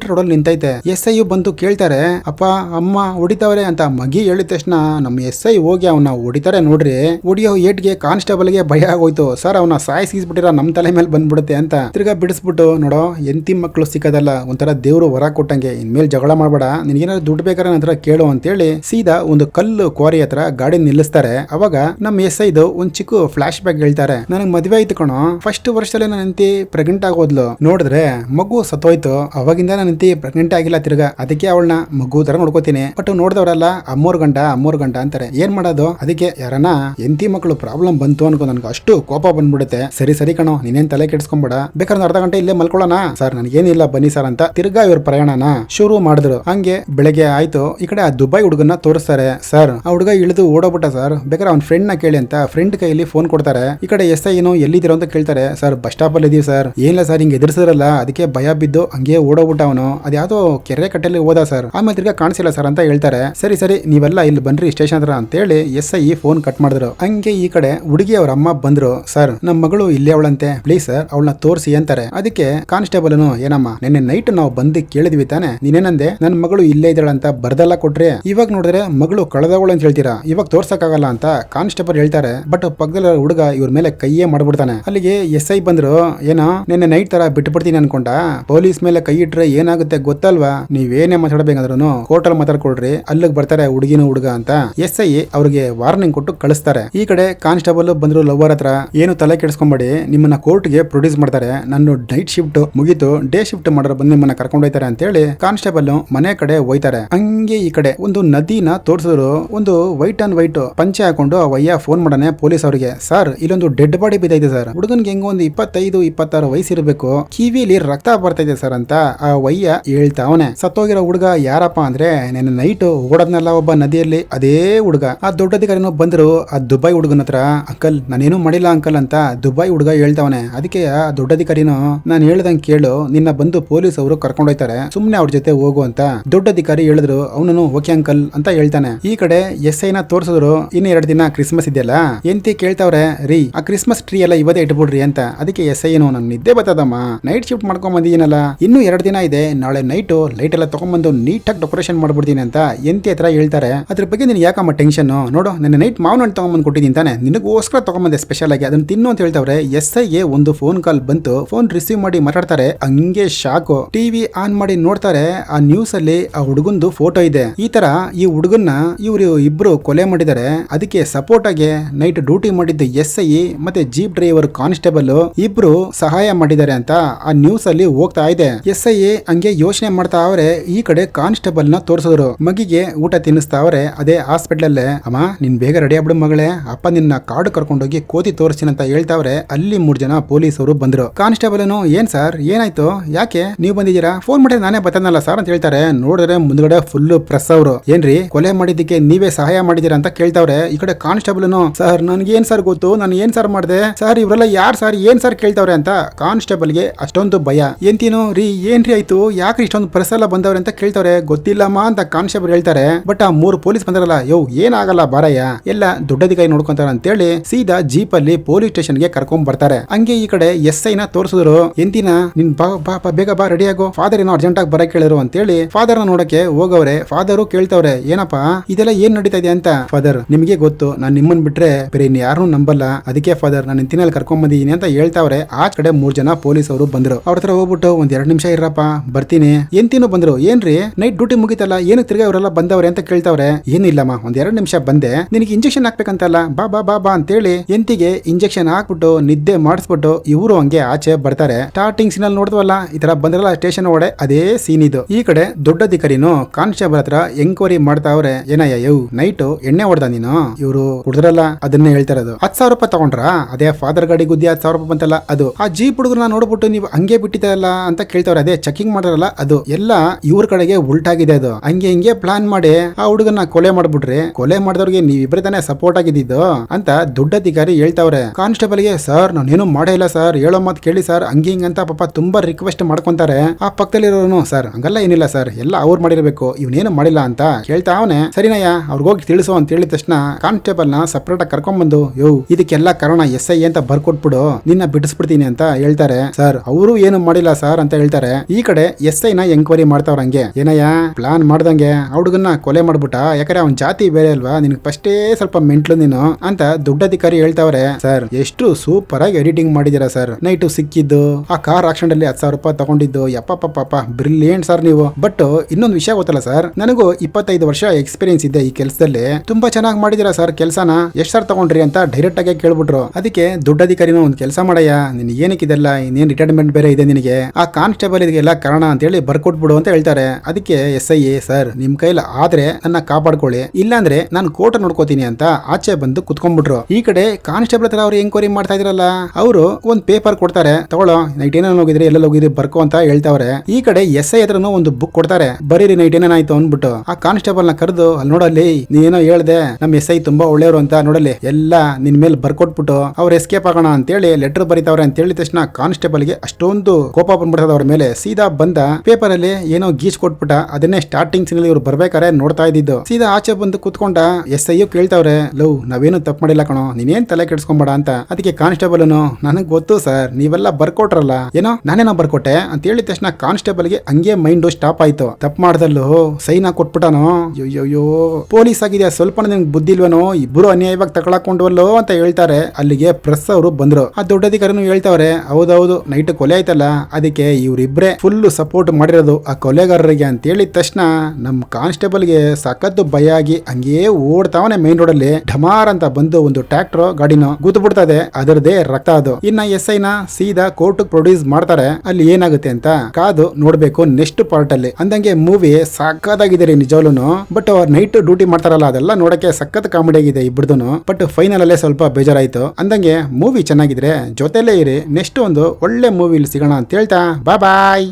ರೋಡ್ ನಿಂತೈತೆ. ಎಸ್ ಐ ಬಂದು ಕೇಳ್ತಾರೆ, ಅಪ್ಪ, ಅಮ್ಮ ಹೊಡಿತಾವ್ರೆ ಅಂತ ಮಗಿ ಹೇಳಿದ ತಕ್ಷಣ ನಮ್ ಎಸ್ ಐ ಹೋಗಿ ಅವನ ಹೊಡಿತಾರೆ ನೋಡ್ರಿ. ಹೊಡಿಯೋ ಏಟ್ಗೆ ಕಾನ್ಸ್ಟೇಬಲ್ಗೆ ಭಯ ಆಗೋಯ್ತು. ಸರ್, ಅವನ ಸಾಯಿಸಿಸ್ಬಿಟ್ಟಿರ ನಮ್ ತಲೆ ಮೇಲೆ ಬಂದ್ಬಿಡುತ್ತೆ ಅಂತ ತಿರ್ಗಾ ಬಿಡಿಸ್ಬಿಟ್ಟು, ನೋಡೋ ಎಂತಿ ಮಕ್ಕಳು ಸಿಕ್ಕದಲ್ಲ, ಒಂಥರ ದೇವ್ರು ಹೊರ ಕೊಟ್ಟಂಗೆ, ಇನ್ಮೇಲೆ ಜಗಳ ಮಾಡಬೇಡ. ನಿನ್ಗೇನಾದ್ರು ದುಡ್ಡು ಬೇಕಾದ್ರೆ ನಂತರ ಕೇಳು ಅಂತೇಳಿ ಸೀದಾ ಒಂದು ಕಲ್ಲು ಕ್ವಾರಿ ಹತ್ರ ಗಾಡಿ ನಿಲ್ಲಿಸ್ತಾರೆ. ಅವಾಗ ನಮ್ಮ ಎಸ್ ಐದು ಒಂದ್ ಚಿಕ್ಕ ಫ್ಲಾಶ್ ಬ್ಯಾಕ್ ಹೇಳ್ತಾರೆ. ನನಗೆ ಮದ್ವೆ ಆಯ್ತು ಕಣೋ. ಫಸ್ಟ್ ವರ್ಷದಲ್ಲಿ ನನ್ನ ಪ್ರೆಗ್ನೆಂಟ್ ಪ್ರೆಗ್ನೆಂಟ್ ನೋಡಿದ್ರೆ ಮಗು ಸತ್ತೋಯ್ತು. ಅವಾಗಿಂದ ನನ್ನ ಹೆಂಡತಿ ಪ್ರೆಗ್ನೆಂಟ್ ಆಗಿಲ್ಲ ತಿರ್ಗಾ. ಅದಕ್ಕೆ ಅವಳನ್ನ ಮಗು ತರ ನೋಡ್ಕೋತೀನಿ. ಬಟ್ ನೋಡಿದವರಲ್ಲ, ಅಮ್ಮೋರ್ ಗಂಡ ಅಮ್ಮೋರ್ ಗಂಡ ಅಂತಾರೆ. ಏನ್ ಮಾಡೋದು? ಅದಕ್ಕೆ ಯಾರನ್ನ ಎಂತಿ ಮಕ್ಕಳು ಪ್ರಾಬ್ಲಮ್ ಬಂತು ಅನ್ಕೋ, ನನ್ಗೆ ಅಷ್ಟು ಕೋಪ ಬಂದ್ಬಿಡುತ್ತೆ. ಸರಿ ಸರಿ ಕಣೋ, ನೀನೇನ್ ತಲೆ ಕೆಡಿಸ್ಕೊಂಬೇಡ. ಬೇಕಾದ್ರೆ ಅರ್ಧ ಗಂಟೆ ಇಲ್ಲೇ ಮಲ್ಕೊಳ್ಳೋಣ. ಸರ್, ನನಗೇನಿಲ್ಲ ಬನ್ನಿ ಸರ್ ಅಂತ ತಿರ್ಗಾ ಇವ್ರ ಪ್ರಯಾಣನ ಶುರು ಮಾಡಿದ್ರು. ಹಂಗೆ ಬೆಳಗ್ಗೆ ಆಯ್ತು. ಈ ಕಡೆ ಆ ದುಬೈ ಹುಡುಗನ್ನ ತೋರಿಸ್ತಾರೆ. ಸರ್, ಆ ಹುಡುಗ ಇಳಿದು ಓಡೋಗ್ಬಿಟ್ಟ ಸರ್. ಬೇಕಾದ್ರೆ ಅವ್ನ ಫ್ರೆಂಡ್ನ ಕೇಳಿ ಅಂತ ಫ್ರೆಂಡ್ ಕೈಯಲ್ಲಿ ಫೋನ್ ಕೊಡ್ತಾರೆ. ಈ ಕಡೆ ಎಸ್ ಐ ಏನು ಎಲ್ಲಿದ್ದೀರೋ ಅಂತ ಕೇಳ್ತಾರೆ. ಸರ್, ಬಸ್ ಸ್ಟಾಪ್ ಅಲ್ಲಿ ಇದೀವಿ ಸರ್. ಏನಿಲ್ಲ ಸರ್ ಹಿಂಗೆ ಎದುರಿಸಿದ್ರಲ್ಲ, ಅದಕ್ಕೆ ಭಯ ಬಿದ್ದು ಹಂಗೆ ಓಡೋಗ್ಬಿಟ್ಟ ಅವನು. ಅದ್ಯಾವುದೋ ಕೆರೆ ಕಟ್ಟೆಯಲ್ಲಿ ಹೋದ ಸರ್. ಆಮೇಲೆ ತಿರ್ಗಾ ಕಾಣಿಸಿಲ್ಲ ಸರ್ ಅಂತ ಹೇಳ್ತಾರೆ. ಸರಿ ಸರಿ, ನೀವೆಲ್ಲ ಇಲ್ಲಿ ಬನ್ರಿ ಸ್ಟೇಷನ್ ಹತ್ರ ಅಂತೇಳಿ ಎಸ್ ಐ ಫೋನ್ ಕಟ್ ಮಾಡಿದ್ರು. ಹಂಗೆ ಈ ಕಡೆ ಹುಡುಗಿ ಅವ್ರ ಅಮ್ಮ ಬಂದ್ರು. ಸರ್ ನಮ್ಮ ಮಗಳು ಇಲ್ಲೇ ಅವಳಂತೆ. ಪ್ಲೀಸ್ ಸರ್, ಅವಳನ್ನ ತೋರಿಸಿ ಅಂತಾರೆ. ಅದಕ್ಕೆ ಕಾನ್ಸ್ಟೇಬಲ್ ಏನಮ್ಮ, ನಿನ್ನೆ ನೈಟ್ ನಾವು ಬಂದು ಕೇಳಿದ್ವಿ ತಾನೆ? ನೀನೇನಂದೆ? ನನ್ನ ಮಗಳು ಇಲ್ಲೇ ಇದ್ದಾಳೆ ಅಂತ ಬರ್ದಲ್ಲ ಕೊಟ್ರೆ ಇವಾಗ ನೋಡಿದ್ರೆ ಮಗಳು ಕಳೆದವಳು ಅಂತ ಹೇಳ್ತೀರಾ? ಇವಾಗ ತೋರ್ಸಕ್ಕಾಗಲ್ಲ ಅಂತ ಕಾನ್ಸ್ಟೇಬಲ್ ಹೇಳ್ತಾರೆ. ಬಟ್ ಪಕ್ಕದಲ್ಲಿ ಹುಡುಗ ಇವ್ರ ಮೇಲೆ ಕೈಯೇ ಮಾಡ್ಬಿಡ್ತಾನೆ. ಅಲ್ಲಿಗೆ ಎಸ್ ಐ ಬಂದ್ರು, ಏನೋ, ನಿನ್ನೆ ನೈಟ್ ತರ ಬಿಟ್ಬಿಡ್ತೀನಿ ಅನ್ಕೊಂಡ. ಪೊಲೀಸ್ ಮೇಲೆ ಕೈ ಇಟ್ರೆ ಏನಾಗುತ್ತೆ ಗೊತ್ತಲ್ವಾ? ನೀವೇನೇ ಮಾತಾಡ್ಬೇಕಾದ್ರೂ ಕೋರ್ಟಲ್ ಮಾತಾಡ್ಕೊಳ್ರಿ, ಅಲ್ಲಿಗೆ ಬರ್ತಾರೆ ಹುಡುಗಿನ ಹುಡುಗ ಅಂತ. ಎಸ್ ಐ ಅವ್ರಿಗೆ ವಾರ್ನಿಂಗ್ ಕೊಟ್ಟು ಕಳಿಸ್ತಾರೆ. ಈ ಕಡೆ ಕಾನ್ಸ್ಟೇಬಲ್ ಬಂದ್ರು ಲವರ್ ಹತ್ರ, ಏನು ತಲೆ ಕೆಡಿಸ್ಕೊಂಬೇಡಿ, ನಿಮ್ಮನ್ನ ಕೋರ್ಟ್ಗೆ ಪ್ರೊಡ್ಯೂಸ್ ಮಾಡ್ತಾರೆ. ನಾನು ನೈಟ್ ಶಿಫ್ಟ್ ಮುಗಿತು, ಡೇ ಶಿಫ್ಟ್ ಮಾಡೋರು ಬಂದು ನಿಮ್ಮನ್ನ ಕರ್ಕೊಂಡು ಹೋಯ್ತಾರೆ ಅಂತೇಳಿ ಕಾನ್ಸ್ಟೇಬಲ್ ಮನೆ ಕಡೆ ಹೋಯ್ತಾರೆ ಹಂಗೆ ಈ ಕಡೆ ಒಂದು ನದಿನ ತೋರಿಸಿದ್ರು, ಒಂದು ವೈಟ್ ಅಂಡ್ ವೈಟ್ ಪಂಚೆ ಹಾಕೊಂಡು ಆ ವಯ್ಯ ಫೋನ್ ಮಾಡಾನೆ ಪೊಲೀಸ್ ಅವರಿಗೆ. ಸರ್, ಇಲ್ಲೊಂದು ಡೆಡ್ ಬಾಡಿ ಬಿದ್ದೈತೆ ಸರ್. ಹುಡುಗನ್ಗೆ ಹೆಂಗೋ ಒಂದು ಇಪ್ಪತ್ತೈದು, ಇಪ್ಪತ್ತಾರು ವಯಸ್ಸಿರ್ಬೇಕು. ಕಿವಿಲಿ ರಕ್ತ ಬರ್ತಾ ಇದೆ ಸರ್ ಅಂತ ಆ ವಯ್ಯ ಹೇಳ್ತಾವನೆ ಸತ್ತೋಗಿರೋ ಹುಡುಗ ಯಾರಪ್ಪ ಅಂದ್ರೆ ನೆನ್ನೆ ನೈಟ್ ಓಡದ್ನಲ್ಲ ಒಬ್ಬ ನದಿಯಲ್ಲಿ, ಅದೇ ಹುಡುಗ. ಆ ದೊಡ್ಡಧಿಕಾರಿನೂ ಬಂದ್ರು, ಆ ದುಬೈ ಹುಡುಗನ ಹತ್ರ, ಅಂಕಲ್, ನಾನೇನು ಮಾಡಿಲ್ಲ ಅಂಕಲ್ ಅಂತ ದುಬೈ ಹುಡುಗ ಹೇಳ್ತಾವನೆ ಅದಕ್ಕೆ ಆ ದೊಡ್ಡಧಿಕಾರಿನೂ, ನಾನು ಹೇಳ್ದಂಗೆ ಕೇಳು, ನಿನ್ನ ಬಂದು ಪೊಲೀಸ್ ಅವರು ಕರ್ಕೊಂಡೋಯ್ತಾರೆ ಸುಮ್ನೆ ಅವ್ರ ಜೊತೆ ಹೋಗು ಅಂತ ದೊಡ್ಡಧಿಕಾರಿ ಹೇಳಿದ್ರು. ಅವನು ಓಕೆ ಅಂಕಲ್ ಅಂತ ಹೇಳ್ತಾನೆ. ಈ ಕಡೆ ಎಸ್ ಐನ ತೋರಿಸಿದ್ರು, ಇನ್ನು ಎರಡು ದಿನ ಕ್ರಿಸ್ಮಸ್ ಇದೆಯಲ್ಲ? ಎಂತಿ ಕೇಳ್ತಾವ್ರೆ, ರೀ, ಆ ಕ್ರಿಸ್ಮಸ್ ಟ್ರೀ ಎಲ್ಲ ಇವತ್ತೇ ಇಟ್ಬಿಡ್ರಿ ಅಂತ. ಅದಕ್ಕೆ ಎಸ್ ಐನು ನನ್ ನಿದ್ದೆ ಬರ್ತದಮ್ಮ ನೈಟ್ ಶಿಫ್ಟ್ ಮಾಡ್ಕೊಂಡ್ ಬಂದಿದ್ದೀನಲ್ಲ ಇನ್ನು ಎರಡು ದಿನ ಇದೆ, ನಾಳೆ ನೈಟ್ ಲೈಟ್ ಎಲ್ಲ ತಗೊಂಡ್ಬಂದು ನೀಟಾಗಿ ಡೆಕೋರೇಷನ್ ಮಾಡ್ಬಿಡ್ತೀನಿ ಅಂತ ಎಂತಿ ಹತ್ರ ಹೇಳ್ತಾರೆ. ಅದ್ರ ಬಗ್ಗೆ ನೀನು ಯಾಕಮ್ಮ ಟೆನ್ಷನ್ ನೋಡು, ನನ್ನ ನೈಟ್ ಮಾವಿನ ಹಣ್ಣು ತಗೊಂಡ್ಬಂದು ಕೊಟ್ಟಿದ್ದೀನಿ ತಾನೆ. ನಿನಗೋಸ್ಕರ ತಗೊಂಬಂದೆ ಸ್ಪೆಷಲ್ ಆಗಿ, ಅದನ್ನ ತಿನ್ನು ಅಂತ ಹೇಳ್ತಾವ್ರೆ. ಎಸ್ ಐಗೆ ಒಂದು ಫೋನ್ ಕಾಲ್ ಬಂತು. ಫೋನ್ ರಿಸೀವ್ ಮಾಡಿ ಮಾತಾಡ್ತಾರೆ. ಹಂಗೆ ಶಾಕು ಟಿವಿ ಆನ್ ಮಾಡಿ ನೋಡ್ತಾರೆ. ಆ ನ್ಯೂಸ್ ಅಲ್ಲಿ ಆ ಹುಡುಗಂದು ಫೋಟೋ ಇದೆ. ಈ ತರ ಈ ಹುಡುಗನ್ನ ಇವರು ಇಬ್ರು ಕೊಲೆ ಮಾಡಿದ್ದಾರೆ. ಅದಕ್ಕೆ ಸಪೋರ್ಟ್ ಆಗಿ ನೈಟ್ ಡ್ಯೂಟಿ ಮಾಡಿದ್ದ ಎಸ್ ಐ ಮತ್ತೆ ಜೀಪ್ ಡ್ರೈವರ್ ಕಾನ್ಸ್ಟೇಬಲ್ ಇಬ್ರು ಸಹಾಯ ಮಾಡಿದ್ದಾರೆ ಅಂತ ಆ ನ್ಯೂಸ್ ಅಲ್ಲಿ ಹೋಗ್ತಾ ಇದೆ. ಎಸ್ ಐ ಹಂಗೆ ಯೋಚನೆ ಮಾಡ್ತಾ ಅವ್ರೆ, ಈ ಕಡೆ ಕಾನ್ಸ್ಟೇಬಲ್ನ ತೋರಿಸಿದ್ರು. ಮಗಿಗೆ ಊಟ ತಿನ್ನಿಸ್ತಾ ಅವ್ರೆ, ಅದೇ ಹಾಸ್ಪಿಟಲ್ ಅಲ್ಲೇ ಅಮ್ಮ, ನಿನ್ ಬೇಗ ರೆಡಿ ಆಗ್ಬಿಡು ಮಗಳೇ. ಅಪ್ಪ ನಿನ್ನ ಕಾಡು ಕರ್ಕೊಂಡೋಗಿ ಕೋತಿ ತೋರಿಸ್ತೀನಿ ಅಂತ ಹೇಳ್ತಾವ್ರೆ ಅಲ್ಲಿ ಮೂರ್ ಜನ ಪೊಲೀಸರು ಬಂದ್ರು. ಕಾನ್ಸ್ಟೇಬಲ್ ಏನ್ ಸರ್? ಏನಾಯ್ತು? ಯಾಕೆ? ನೀವು ಬಂದಿದ್ದೀರಾ? ಫೋನ್ ಮಾಡಿದ್ರೆ ನಾನೇ ಬರ್ತಾನಲ್ಲ ಸರ್ ಅಂತ ಹೇಳ್ತಾರೆ. ನೋಡಿದ್ರೆ ಮುಂದ್ಗಡೆ ಫುಲ್ ಪ್ರೆಸ್ ಅವರು. ಏನ್ರಿ? ಕೊಲೆ ಮಾಡಿದ್ದಕ್ಕೆ ನೀವೇ ಸಹಾಯ ಮಾಡಿದೀರಾ ಅಂತ ಕೇಳ್ತಾವ್ರೆ ಈ ಕಡೆ ಕಾನ್ಸ್ಟೇಬಲ್ ಸರ್ ನನ್ಗೆ ಏನ್ ಸರ್ ಗೊತ್ತು? ನಾನು ಏನ್ ಸರ್ ಮಾಡಿದೆ? ಸರ್, ಇವರೆಲ್ಲ ಯಾರು ಸರ್? ಏನ್ ಸರ್? ಕೇಳ್ತಾವ್ರೆ ಅಂತ ಕಾನ್ಸ್ಟೇಬಲ್ ಗೆ ಅಷ್ಟೊಂದು ಭಯ. ಎಂತೀನೋ, ರೀ, ಏನ್ರಿ ಆಯ್ತು? ಯಾಕ್ರಿ ಇಷ್ಟೊಂದು ಪ್ರೆಸ್ ಎಲ್ಲ ಬಂದವ್ರೆ ಅಂತ ಕೇಳ್ತಾವ್ರೆ? ಗೊತ್ತಿಲ್ಲಮ್ಮ ಅಂತ ಕಾನ್ಸ್ಟೇಬಲ್ ಹೇಳ್ತಾರೆ. ಬಟ್ ಆ ಮೂರು ಪೊಲೀಸ್ ಬಂದಾರಲ್ಲ, ಯೋ, ಏನಾಗಲ್ಲ ಬಾರಯ್ಯ? ಎಲ್ಲ ದೊಡ್ಡದಿಕಾಯಿ ನೋಡ್ಕೊಂತಾರ ಅಂತೇಳಿ ಸೀದಾ ಜೀಪ್ ಅಲ್ಲಿ ಪೊಲೀಸ್ ಸ್ಟೇಷನ್ಗೆ ಕರ್ಕೊಂಡ್ ಬರ್ತಾರೆ ಹಂಗೆ ಈ ಕಡೆ ಎಸ್ ಐ ನ ತೋರಿಸಿದ್ರು. ಎಂತಿನ, ನಿನ್ ಬಾ ಬೇಗ ಬಾ ರೆಡಿ ಆಗೋ. ಫಾದರ್ ಏನೋ ಅರ್ಜೆಂಟ್ ಆಗಿ ಬರಕ್ ಕೇಳಿದ್ರು ಅಂತೇಳಿ ಫಾದರ್ನ ನೋಡಕ್ಕೆ ಹೋಗವ್ರೆ. ಫಾದರು ಕೇಳ್ತವ್ರೆ, ಏನಪ್ಪ? ಇದೆಲ್ಲ ಏನ್ ನಡೀತಾ ಇದೆ ಅಂತ? ಫಾದರ್ ನಿಮಗೆ ಗೊತ್ತು, ನಾನು ನಿಮ್ಮನ್ ಬಿಟ್ರೆ ಬೇರೆ ಇನ್ ಯಾರು ನಂಬಲ್ಲ. ಅದಕ್ಕೆ ಫಾದರ್ ನಾನು ಇಂತಿನಲ್ಲಿ ಕರ್ಕೊಂಡ್ ಬಂದಿದ್ದೀನಿ ಅಂತ ಹೇಳ್ತಾವ್ರೆ. ಆ ಕಡೆ ಮೂರ್ ಜನ ಪೊಲೀಸ್ ಅವರು ಬಂದ್ರು. ಅವ್ರ ಹತ್ರ ಹೋಗ್ಬಿಟ್ಟು ಒಂದ್ ಎರಡ್ ನಿಮಿಷ ಇರಪ್ಪ ಬರ್ತೀನಿ. ಎಂತಿನೂ ಬಂದ್ರು. ಏನ್ರಿ? ನೈಟ್ ಡ್ಯೂಟಿ ಮುಗಿತಲ್ಲ ಏನು ತಿರ್ಗಾ ಇವರೆಲ್ಲ ಬಂದವ್ರೆ ಅಂತ ಕೇಳ್ತಾವ್ರೆ? ಏನಿಲ್ಲಮ್ಮ ಒಂದ್ ಎರಡ್ ನಿಮಿಷ ಬಂದೆ. ನಿನಗೆ ಇಂಜೆಕ್ಷನ್ ಹಾಕ್ಬೇಕಂತಲ್ಲ, ಬಾ ಬಾ ಬಾ ಬಾ ಅಂತೇಳಿ ಎಂತಿಗೆ ಇಂಜೆಕ್ಷನ್ ಹಾಕ್ಬಿಟ್ಟು ನಿದ್ದೆ ಮಾಡಿಸ್ಬಿಟ್ಟು ಇವರು ಹಂಗೆ ಆಚೆ ಬರ್ತಾರೆ. ಸ್ಟಾರ್ಟಿಂಗ್ ಸೀನಲ್ಲಿ ನೋಡಿದ್ವಲ್ಲ, ಈ ತರ ಬಂದ್ರಲ್ಲ ಸ್ಟೇಷನ್ ಒಡೆ ಅದೇ ಸೀನ್ ಇದು. ಈ ಕಡೆ ದೊಡ್ಡ ಅಧಿಕಾರಿನೂ ಕಾನ್ಸ್ಟೇಬಲ್ ಹತ್ರ ಎಂಕ್ವೈರಿ ಮಾಡ್ತಾವ್ರೆ. ಏನಯ್ಯ ಯವ್ ನೈಟ್ ಎಣ್ಣೆ ಹೊಡೆದ ನೀನು? ಇವರು ಹುಡ್ದ್ರಲ್ಲ ಅದನ್ನೇ ಹೇಳ್ತಾ ಇರೋದು. ಹತ್ ಸಾವಿರ ರೂಪಾಯಿ ತಗೊಂಡ್ರ? ಅದೇ ಫಾದರ್ ಗಾಡಿ ಗುದ್ದಿ ಹತ್ ಸಾವಿರ ರೂಪಾಯಿ ಬಂತಲ್ಲ ಅದು. ಆ ಜೀಪ್ ಹುಡುಗರನ್ನ ನೋಡ್ಬಿಟ್ಟು ನೀವು ಹಂಗೆ ಬಿಟ್ಟಿದ್ದಲ್ಲ ಅಂತ ಕೇಳ್ತಾವ್ರೆ. ಅದೇ ಚೆಕಿಂಗ್ ಮಾಡಿರಲ್ಲ, ಅದು ಎಲ್ಲ ಇವ್ರ ಕಡೆಗೆ ಉಲ್ಟಾಗಿದೆ ಅದು. ಹಂಗೆ ಹಿಂಗೆ ಪ್ಲಾನ್ ಮಾಡಿ ಆ ಹುಡುಗನ ಕೊಲೆ ಮಾಡ್ಬಿಟ್ರಿ, ಕೊಲೆ ಮಾಡಿದವ್ರಿಗೆ ನೀವಿಬ್ರೆ ತಾನೇ ಸಪೋರ್ಟ್ ಆಗಿದ್ದು ಅಂತ ದೊಡ್ಡ ಅಧಿಕಾರಿ ಹೇಳ್ತಾವ್ರೆ. ಕಾನ್ಸ್ಟೇಬಲ್ಗೆ, ಸರ್, ನಾನೇನು ಮಾಡೇ ಇಲ್ಲ ಸರ್. ಹೇಳೋ ಮಾತು ಕೇಳಿ ಸರ್. ಹಂಗೆ ಹಿಂಗ್ ಅಂತ ಪಾಪ ತುಂಬಾ ರಿಕ್ವೆಸ್ಟ್ ಮಾಡ್ಕೊಂತಾರೆ. ಆ ಪಕ್ಕದಲ್ಲಿರೋನು, ಸರ್, ಹಂಗಲ್ಲ ಏನಿಲ್ಲ ಸರ್. ಎಲ್ಲ ಅವ್ರು ಮಾಡಿರ್ಬೇಕು. ಇವನೇನು ಮಾಡಿಲ್ಲ ಅಂತ ಕೇಳ್ತಾ ಅವನೆ. ಸರಿನಯ್ಯ, ಅವ್ರಿಗೆ ಹೋಗಿ ತಿಳಿಸು ಅಂತ ಹೇಳಿದ ತಕ್ಷಣ ಕಾನ್ಸ್ಟೇಬಲ್ನ ಸಪ್ರೇಟ್ ಆಗಿ ಕರ್ಕೊಂಡ್ ಬಂದು, ಯೋ, ಇದಕ್ಕೆಲ್ಲ ಕಾರಣ ಎಸ್ ಐ ಅಂತ ಬರ್ಕೊಟ್ಬಿಡು. ನಿನ್ನ ಬಿಡಿಸ್ಬಿಡ್ತೀನಿ ಅಂತ ಹೇಳ್ತಾರೆ. ಸರ್, ಅವರು ಏನು ಮಾಡಿಲ್ಲ ಸರ್ ಅಂತ ಹೇಳ್ತಾರೆ. ಈ ಕಡೆ ಎಸ್ ಐ ನ ಎಂಕ್ವೈರಿ ಮಾಡ್ತಾವ್ರ ಹಂಗೆ. ಏನಯ್ಯ ಪ್ಲಾನ್ ಮಾಡ್ದಂಗೆ ಹುಡುಗನ್ನ ಕೊಲೆ ಮಾಡ್ಬಿಟ್ಟ? ಯಾಕಂದ್ರೆ ಅವ್ನ ಜಾತಿ ಬೇರೆ ಅಲ್ವಾ? ನಿನ್ಗೆ ಫಸ್ಟೇ ಸ್ವಲ್ಪ ಮೆಂಟ್ಲು ನೀನು ಅಂತ ದೊಡ್ಡ ಅಧಿಕಾರಿ ಹೇಳ್ತಾವ್ರೆ. ಸರ್, ಎಷ್ಟು ಸೂಪರ್ ಆಗಿ ಎಡಿಟಿಂಗ್ ಮಾಡಿದೀರಾ ಸರ್. ನೈಟ್ ಸಿಕ್ಕಿದ್ದು, ಆ ಕಾರ್ ಆಕ್ಸಿಡೆಂಟ್ ಅಲ್ಲಿ ಹತ್ತು ಸಾವಿರ ರೂಪಾಯಿ ತಗೊಂಡಿದ್ದು. ಯಪ್ಪ ಪಾಪ ಬ್ರಿಲಿಯಂಟ್ ಸರ್ ನೀವು. ಬಟ್ ಇನ್ನೊಂದು ವಿಷಯ ಗೊತ್ತಲ್ಲ ಸರ್. ನನಗೂ ಇಪ್ಪತ್ತೈದು ವರ್ಷ ಎಕ್ಸ್ಪೀರಿಯನ್ಸ್ ಇದೆ ಈ ಕೆಲಸದಲ್ಲಿ. ತುಂಬಾ ಚೆನ್ನಾಗಿ ಮಾಡಿದಿರಾ ಸರ್ ಕೆಲಸನ. ಎಷ್ಟ್ ಸರ್ ತಗೊಂಡ್ರಿ ಅಂತ ಡೈರೆಕ್ಟ್ ಆಗಿ ಕೇಳ್ಬಿಟ್ರು. ಅದಕ್ಕೆ ದೊಡ್ಡ ಅಧಿಕಾರಿನ ಒಂದು ಕೆಲಸ ಮಾಡಯ್ಯ. ನಿನ್ ಏನಕ್ಕೆ ಇನ್ನೇನ್ ರಿಟೈರ್ಮೆಂಟ್ ಬೇರೆ ಇದೆ ನಿನಗೆ. ಆ ಕಾನ್ಸ್ಟೇಬಲ್ ಇದೆಲ್ಲ ಕಾರಣ ಅಂತ ಹೇಳಿ ಬರ್ಕೊಟ್ಬಿಡು ಅಂತ ಹೇಳ್ತಾರೆ. ಅದಕ್ಕೆ ಎಸ್ ಐ ಎ, ಸರ್, ನಿಮ್ ಕೈಲ ಆದ್ರೆ ನನ್ನ ಕಾಪಾಡ್ಕೊಳ್ಳಿ. ಇಲ್ಲಾಂದ್ರೆ ನಾನು ಕೋರ್ಟ್ ನೋಡ್ಕೋತೀನಿ ಅಂತ ಆಚೆ ಬಂದು ಕುತ್ಕೊಂಡ್ಬಿಟ್ರು. ಈ ಕಡೆ ಕಾನ್ಸ್ಟೇಬಲ್ ಹತ್ರ ಅವ್ರು ಎಂಕ್ವೈರಿ ಮಾಡ್ತಾ ಇದ್ರಲ್ಲ. ಅವರು ಒಂದ್ ಪೇಪರ್ ಕೊಡ್ತಾರೆ. ತಗೊಳ್ಳೋ ನೈಟ್ ಏನೇನು ಹೋಗಿದ್ರೆ ಎಲ್ಲ ಹೋಗಿದ್ರೆ, ಬರ್ಕೋ ಅಂತ ಹೇಳ್ತಾವ್ರೆ. ಈ ಕಡೆ ಎಸ್ ಐ ಹತ್ರನು ಒಂದು ಬುಕ್ ಕೊಡ್ತಾರೆ. ಬರೀರಿ ನೈಟ್ ಏನೇನಾಯ್ತು ಅಂದ್ಬಿಟ್ಟು. ಆ ಕಾನ್ಸ್ಟೇಬಲ್ನ ಕರೆದು, ಅಲ್ಲಿ ನೋಡಲ್ಲಿ, ನೀನೇನೋ ಹೇಳ್ದೆ, ನಮ್ ಎಸ್ ಐ ತುಂಬಾ ಒಳ್ಳೆಯವರು ಅಂತ ನೋಡಲಿ ಎಲ್ಲ ನಿನ್ ಮೇಲೆ ಬರ್ಕೊಟ್ಬಿಟ್ಟು, ಅವ್ರು ಎಸ್ಕೇಪ್ ಆಗೋಣ ಅಂತೇಳಿ ಲೆಟರ್ ಬರೀತಾವ್ರೆ ಅಂತ ಹೇಳಿದ ತಕ್ಷಣ ಕಾನ್ಸ್ಟೇಬಲ್ ಕಾನ್ಸ್ಟೇಬಲ್ ಅಷ್ಟೊಂದು ಕೋಪ ಬಂದ್ಬಿಡ್ತದೆ ಅವ್ರ ಮೇಲೆ. ಸೀದಾ ಬಂದ ಪೇಪರ್ ಅಲ್ಲಿ ಏನೋ ಗೀಚ್ ಕೊಟ್ಬಿಟ್ಟ. ಅದನ್ನೇ ಸ್ಟಾರ್ಟಿಂಗ್ ಸೀನ್ ಇವ್ರು ಬರ್ಬೇಕಾರೆ ನೋಡ್ತಾ ಇದ್ದಿದ್ದು. ಸೀದಾ ಆಚೆ ಬಂದು ಕುತ್ಕೊಂಡ ಎಸ್ ಐ ಕೇಳ್ತಾವ್ರೆ, ಲವ್, ನಾವೇನು ತಪ್ಪು ಮಾಡಿಲ್ಲ ಕಣೋ, ನೀನೇನ್ ತಲೆ ಕೆಡಿಸ್ಕೊಂಬೇಡ ಅಂತ. ಅದಕ್ಕೆ ಕಾನ್ಸ್ಟೇಬಲ್ ನನಗ್ ಗೊತ್ತು ಸರ್, ನೀವೆಲ್ಲ ಬರ್ಕೊಟ್ರಲ್ಲ. ಏನೋ ನಾನೇನೋ ಬರ್ಕೊಟ್ಟೆ. ಅಂತ ಹೇಳಿದ ತಕ್ಷಣ ಕಾನ್ಸ್ಟೇಬಲ್ಗೆ ಹಂಗೆ ಮೈಂಡ್ ಸ್ಟಾಪ್ ಆಯ್ತು. ತಪ್ಪು ಮಾಡ್ದಲ್ಲೋ, ಸೈನ್ ಕೊಟ್ಬಿಟ್ಟನೋ? ಅಯ್ಯೋಯ್ಯೋ ಪೊಲೀಸ್ ಆಗಿದೆ ಸ್ವಲ್ಪ ನಿಮ್ಗೆ ಬುದ್ಧಿ ಇಲ್ವೇನೋ? ಇಬ್ರು ಅನ್ಯಾಯವಾಗಿ ತಗೊಳಕೊಂಡ್ವಲ್ಲೋ ಅಂತ ಹೇಳ್ತಾರೆ. ಅಲ್ಲಿಗೆ ಪ್ರೆಸ್ ಅವರು ಬಂದ್ರು. ಆ ದೊಡ್ಡಧಿಕಾರಿನೂ ಹೇಳ್ತಾವ್ರೆ, ಹೌದೌದು ನೈಟ್ ಕೊಲೆ ಆಯ್ತಲ್ಲ, ಅದಕ್ಕೆ ಇವರಿಬ್ರೆ ಫುಲ್ ಸಪೋರ್ಟ್ ಮಾಡಿರೋದು ಆ ಕೊಲೆಗಾರರಿಗೆ ಅಂತ ಹೇಳಿದ ತಕ್ಷಣ ನಮ್ ಕಾನ್ಸ್ಟೇಬಲ್ಗೆ ಸಖತ್ತು ಭಯ ಆಗಿ ಹಂಗೇ ಓಡ್ತಾವನೆ ಮೇನ್ ರೋಡ್ ಅಲ್ಲಿ. ಢಮಾರ್ ಅಂತ ಬಂದು ಒಂದು ಟ್ರಾಕ್ಟರ್ ಗಾಡಿನೋ ಗುದ್ದು ಬಿಡ್ತದೆ ಅದರದೇ ರಕ್ತ ಅದು. ಇನ್ನ ಎಸ್ನ ಸೀದಾ ಕೋರ್ಟ್ ಪ್ರೊಡ್ಯೂಸ್ ಮಾಡ್ತಾರೆ, ಅಲ್ಲಿ ಏನಾಗುತ್ತೆ ಅಂತ ಕಾದು ನೋಡ್ಬೇಕು ನೆಕ್ಸ್ಟ್ ಪಾರ್ಟ್ ಅಲ್ಲಿ. ಅಂದಂಗೆ ಮೂವಿ ಸಕ್ಕತ್ತಾಗಿದೆ ರೀ ನಿಜವಲ್ಲೂ ಬಟ್ ನೈಟ್ ಡ್ಯೂಟಿ ಮಾಡ್ತಾರಲ್ಲ, ಅದೆಲ್ಲ ನೋಡಕ್ಕೆ ಸಖತ್ ಕಾಮಿಡಿ ಆಗಿದೆ ಇಬ್ಬರದು ಬಟ್ ಫೈನಲ್ ಅಲ್ಲೇ ಸ್ವಲ್ಪ ಬೇಜಾರಾಯ್ತು. ಅಂದಂಗೆ ಮೂವಿ ಚೆನ್ನಾಗಿದ್ರೆ ಜೊತೆಲೇ ಇರಿ ನೆಕ್ಸ್ಟ್ ಒಂದು ಒಳ್ಳೆ ಮೂವಿಲಿ ಸಿಗೋಣ ಅಂತ ಹೇಳ್ತಾ ಬಾಯ್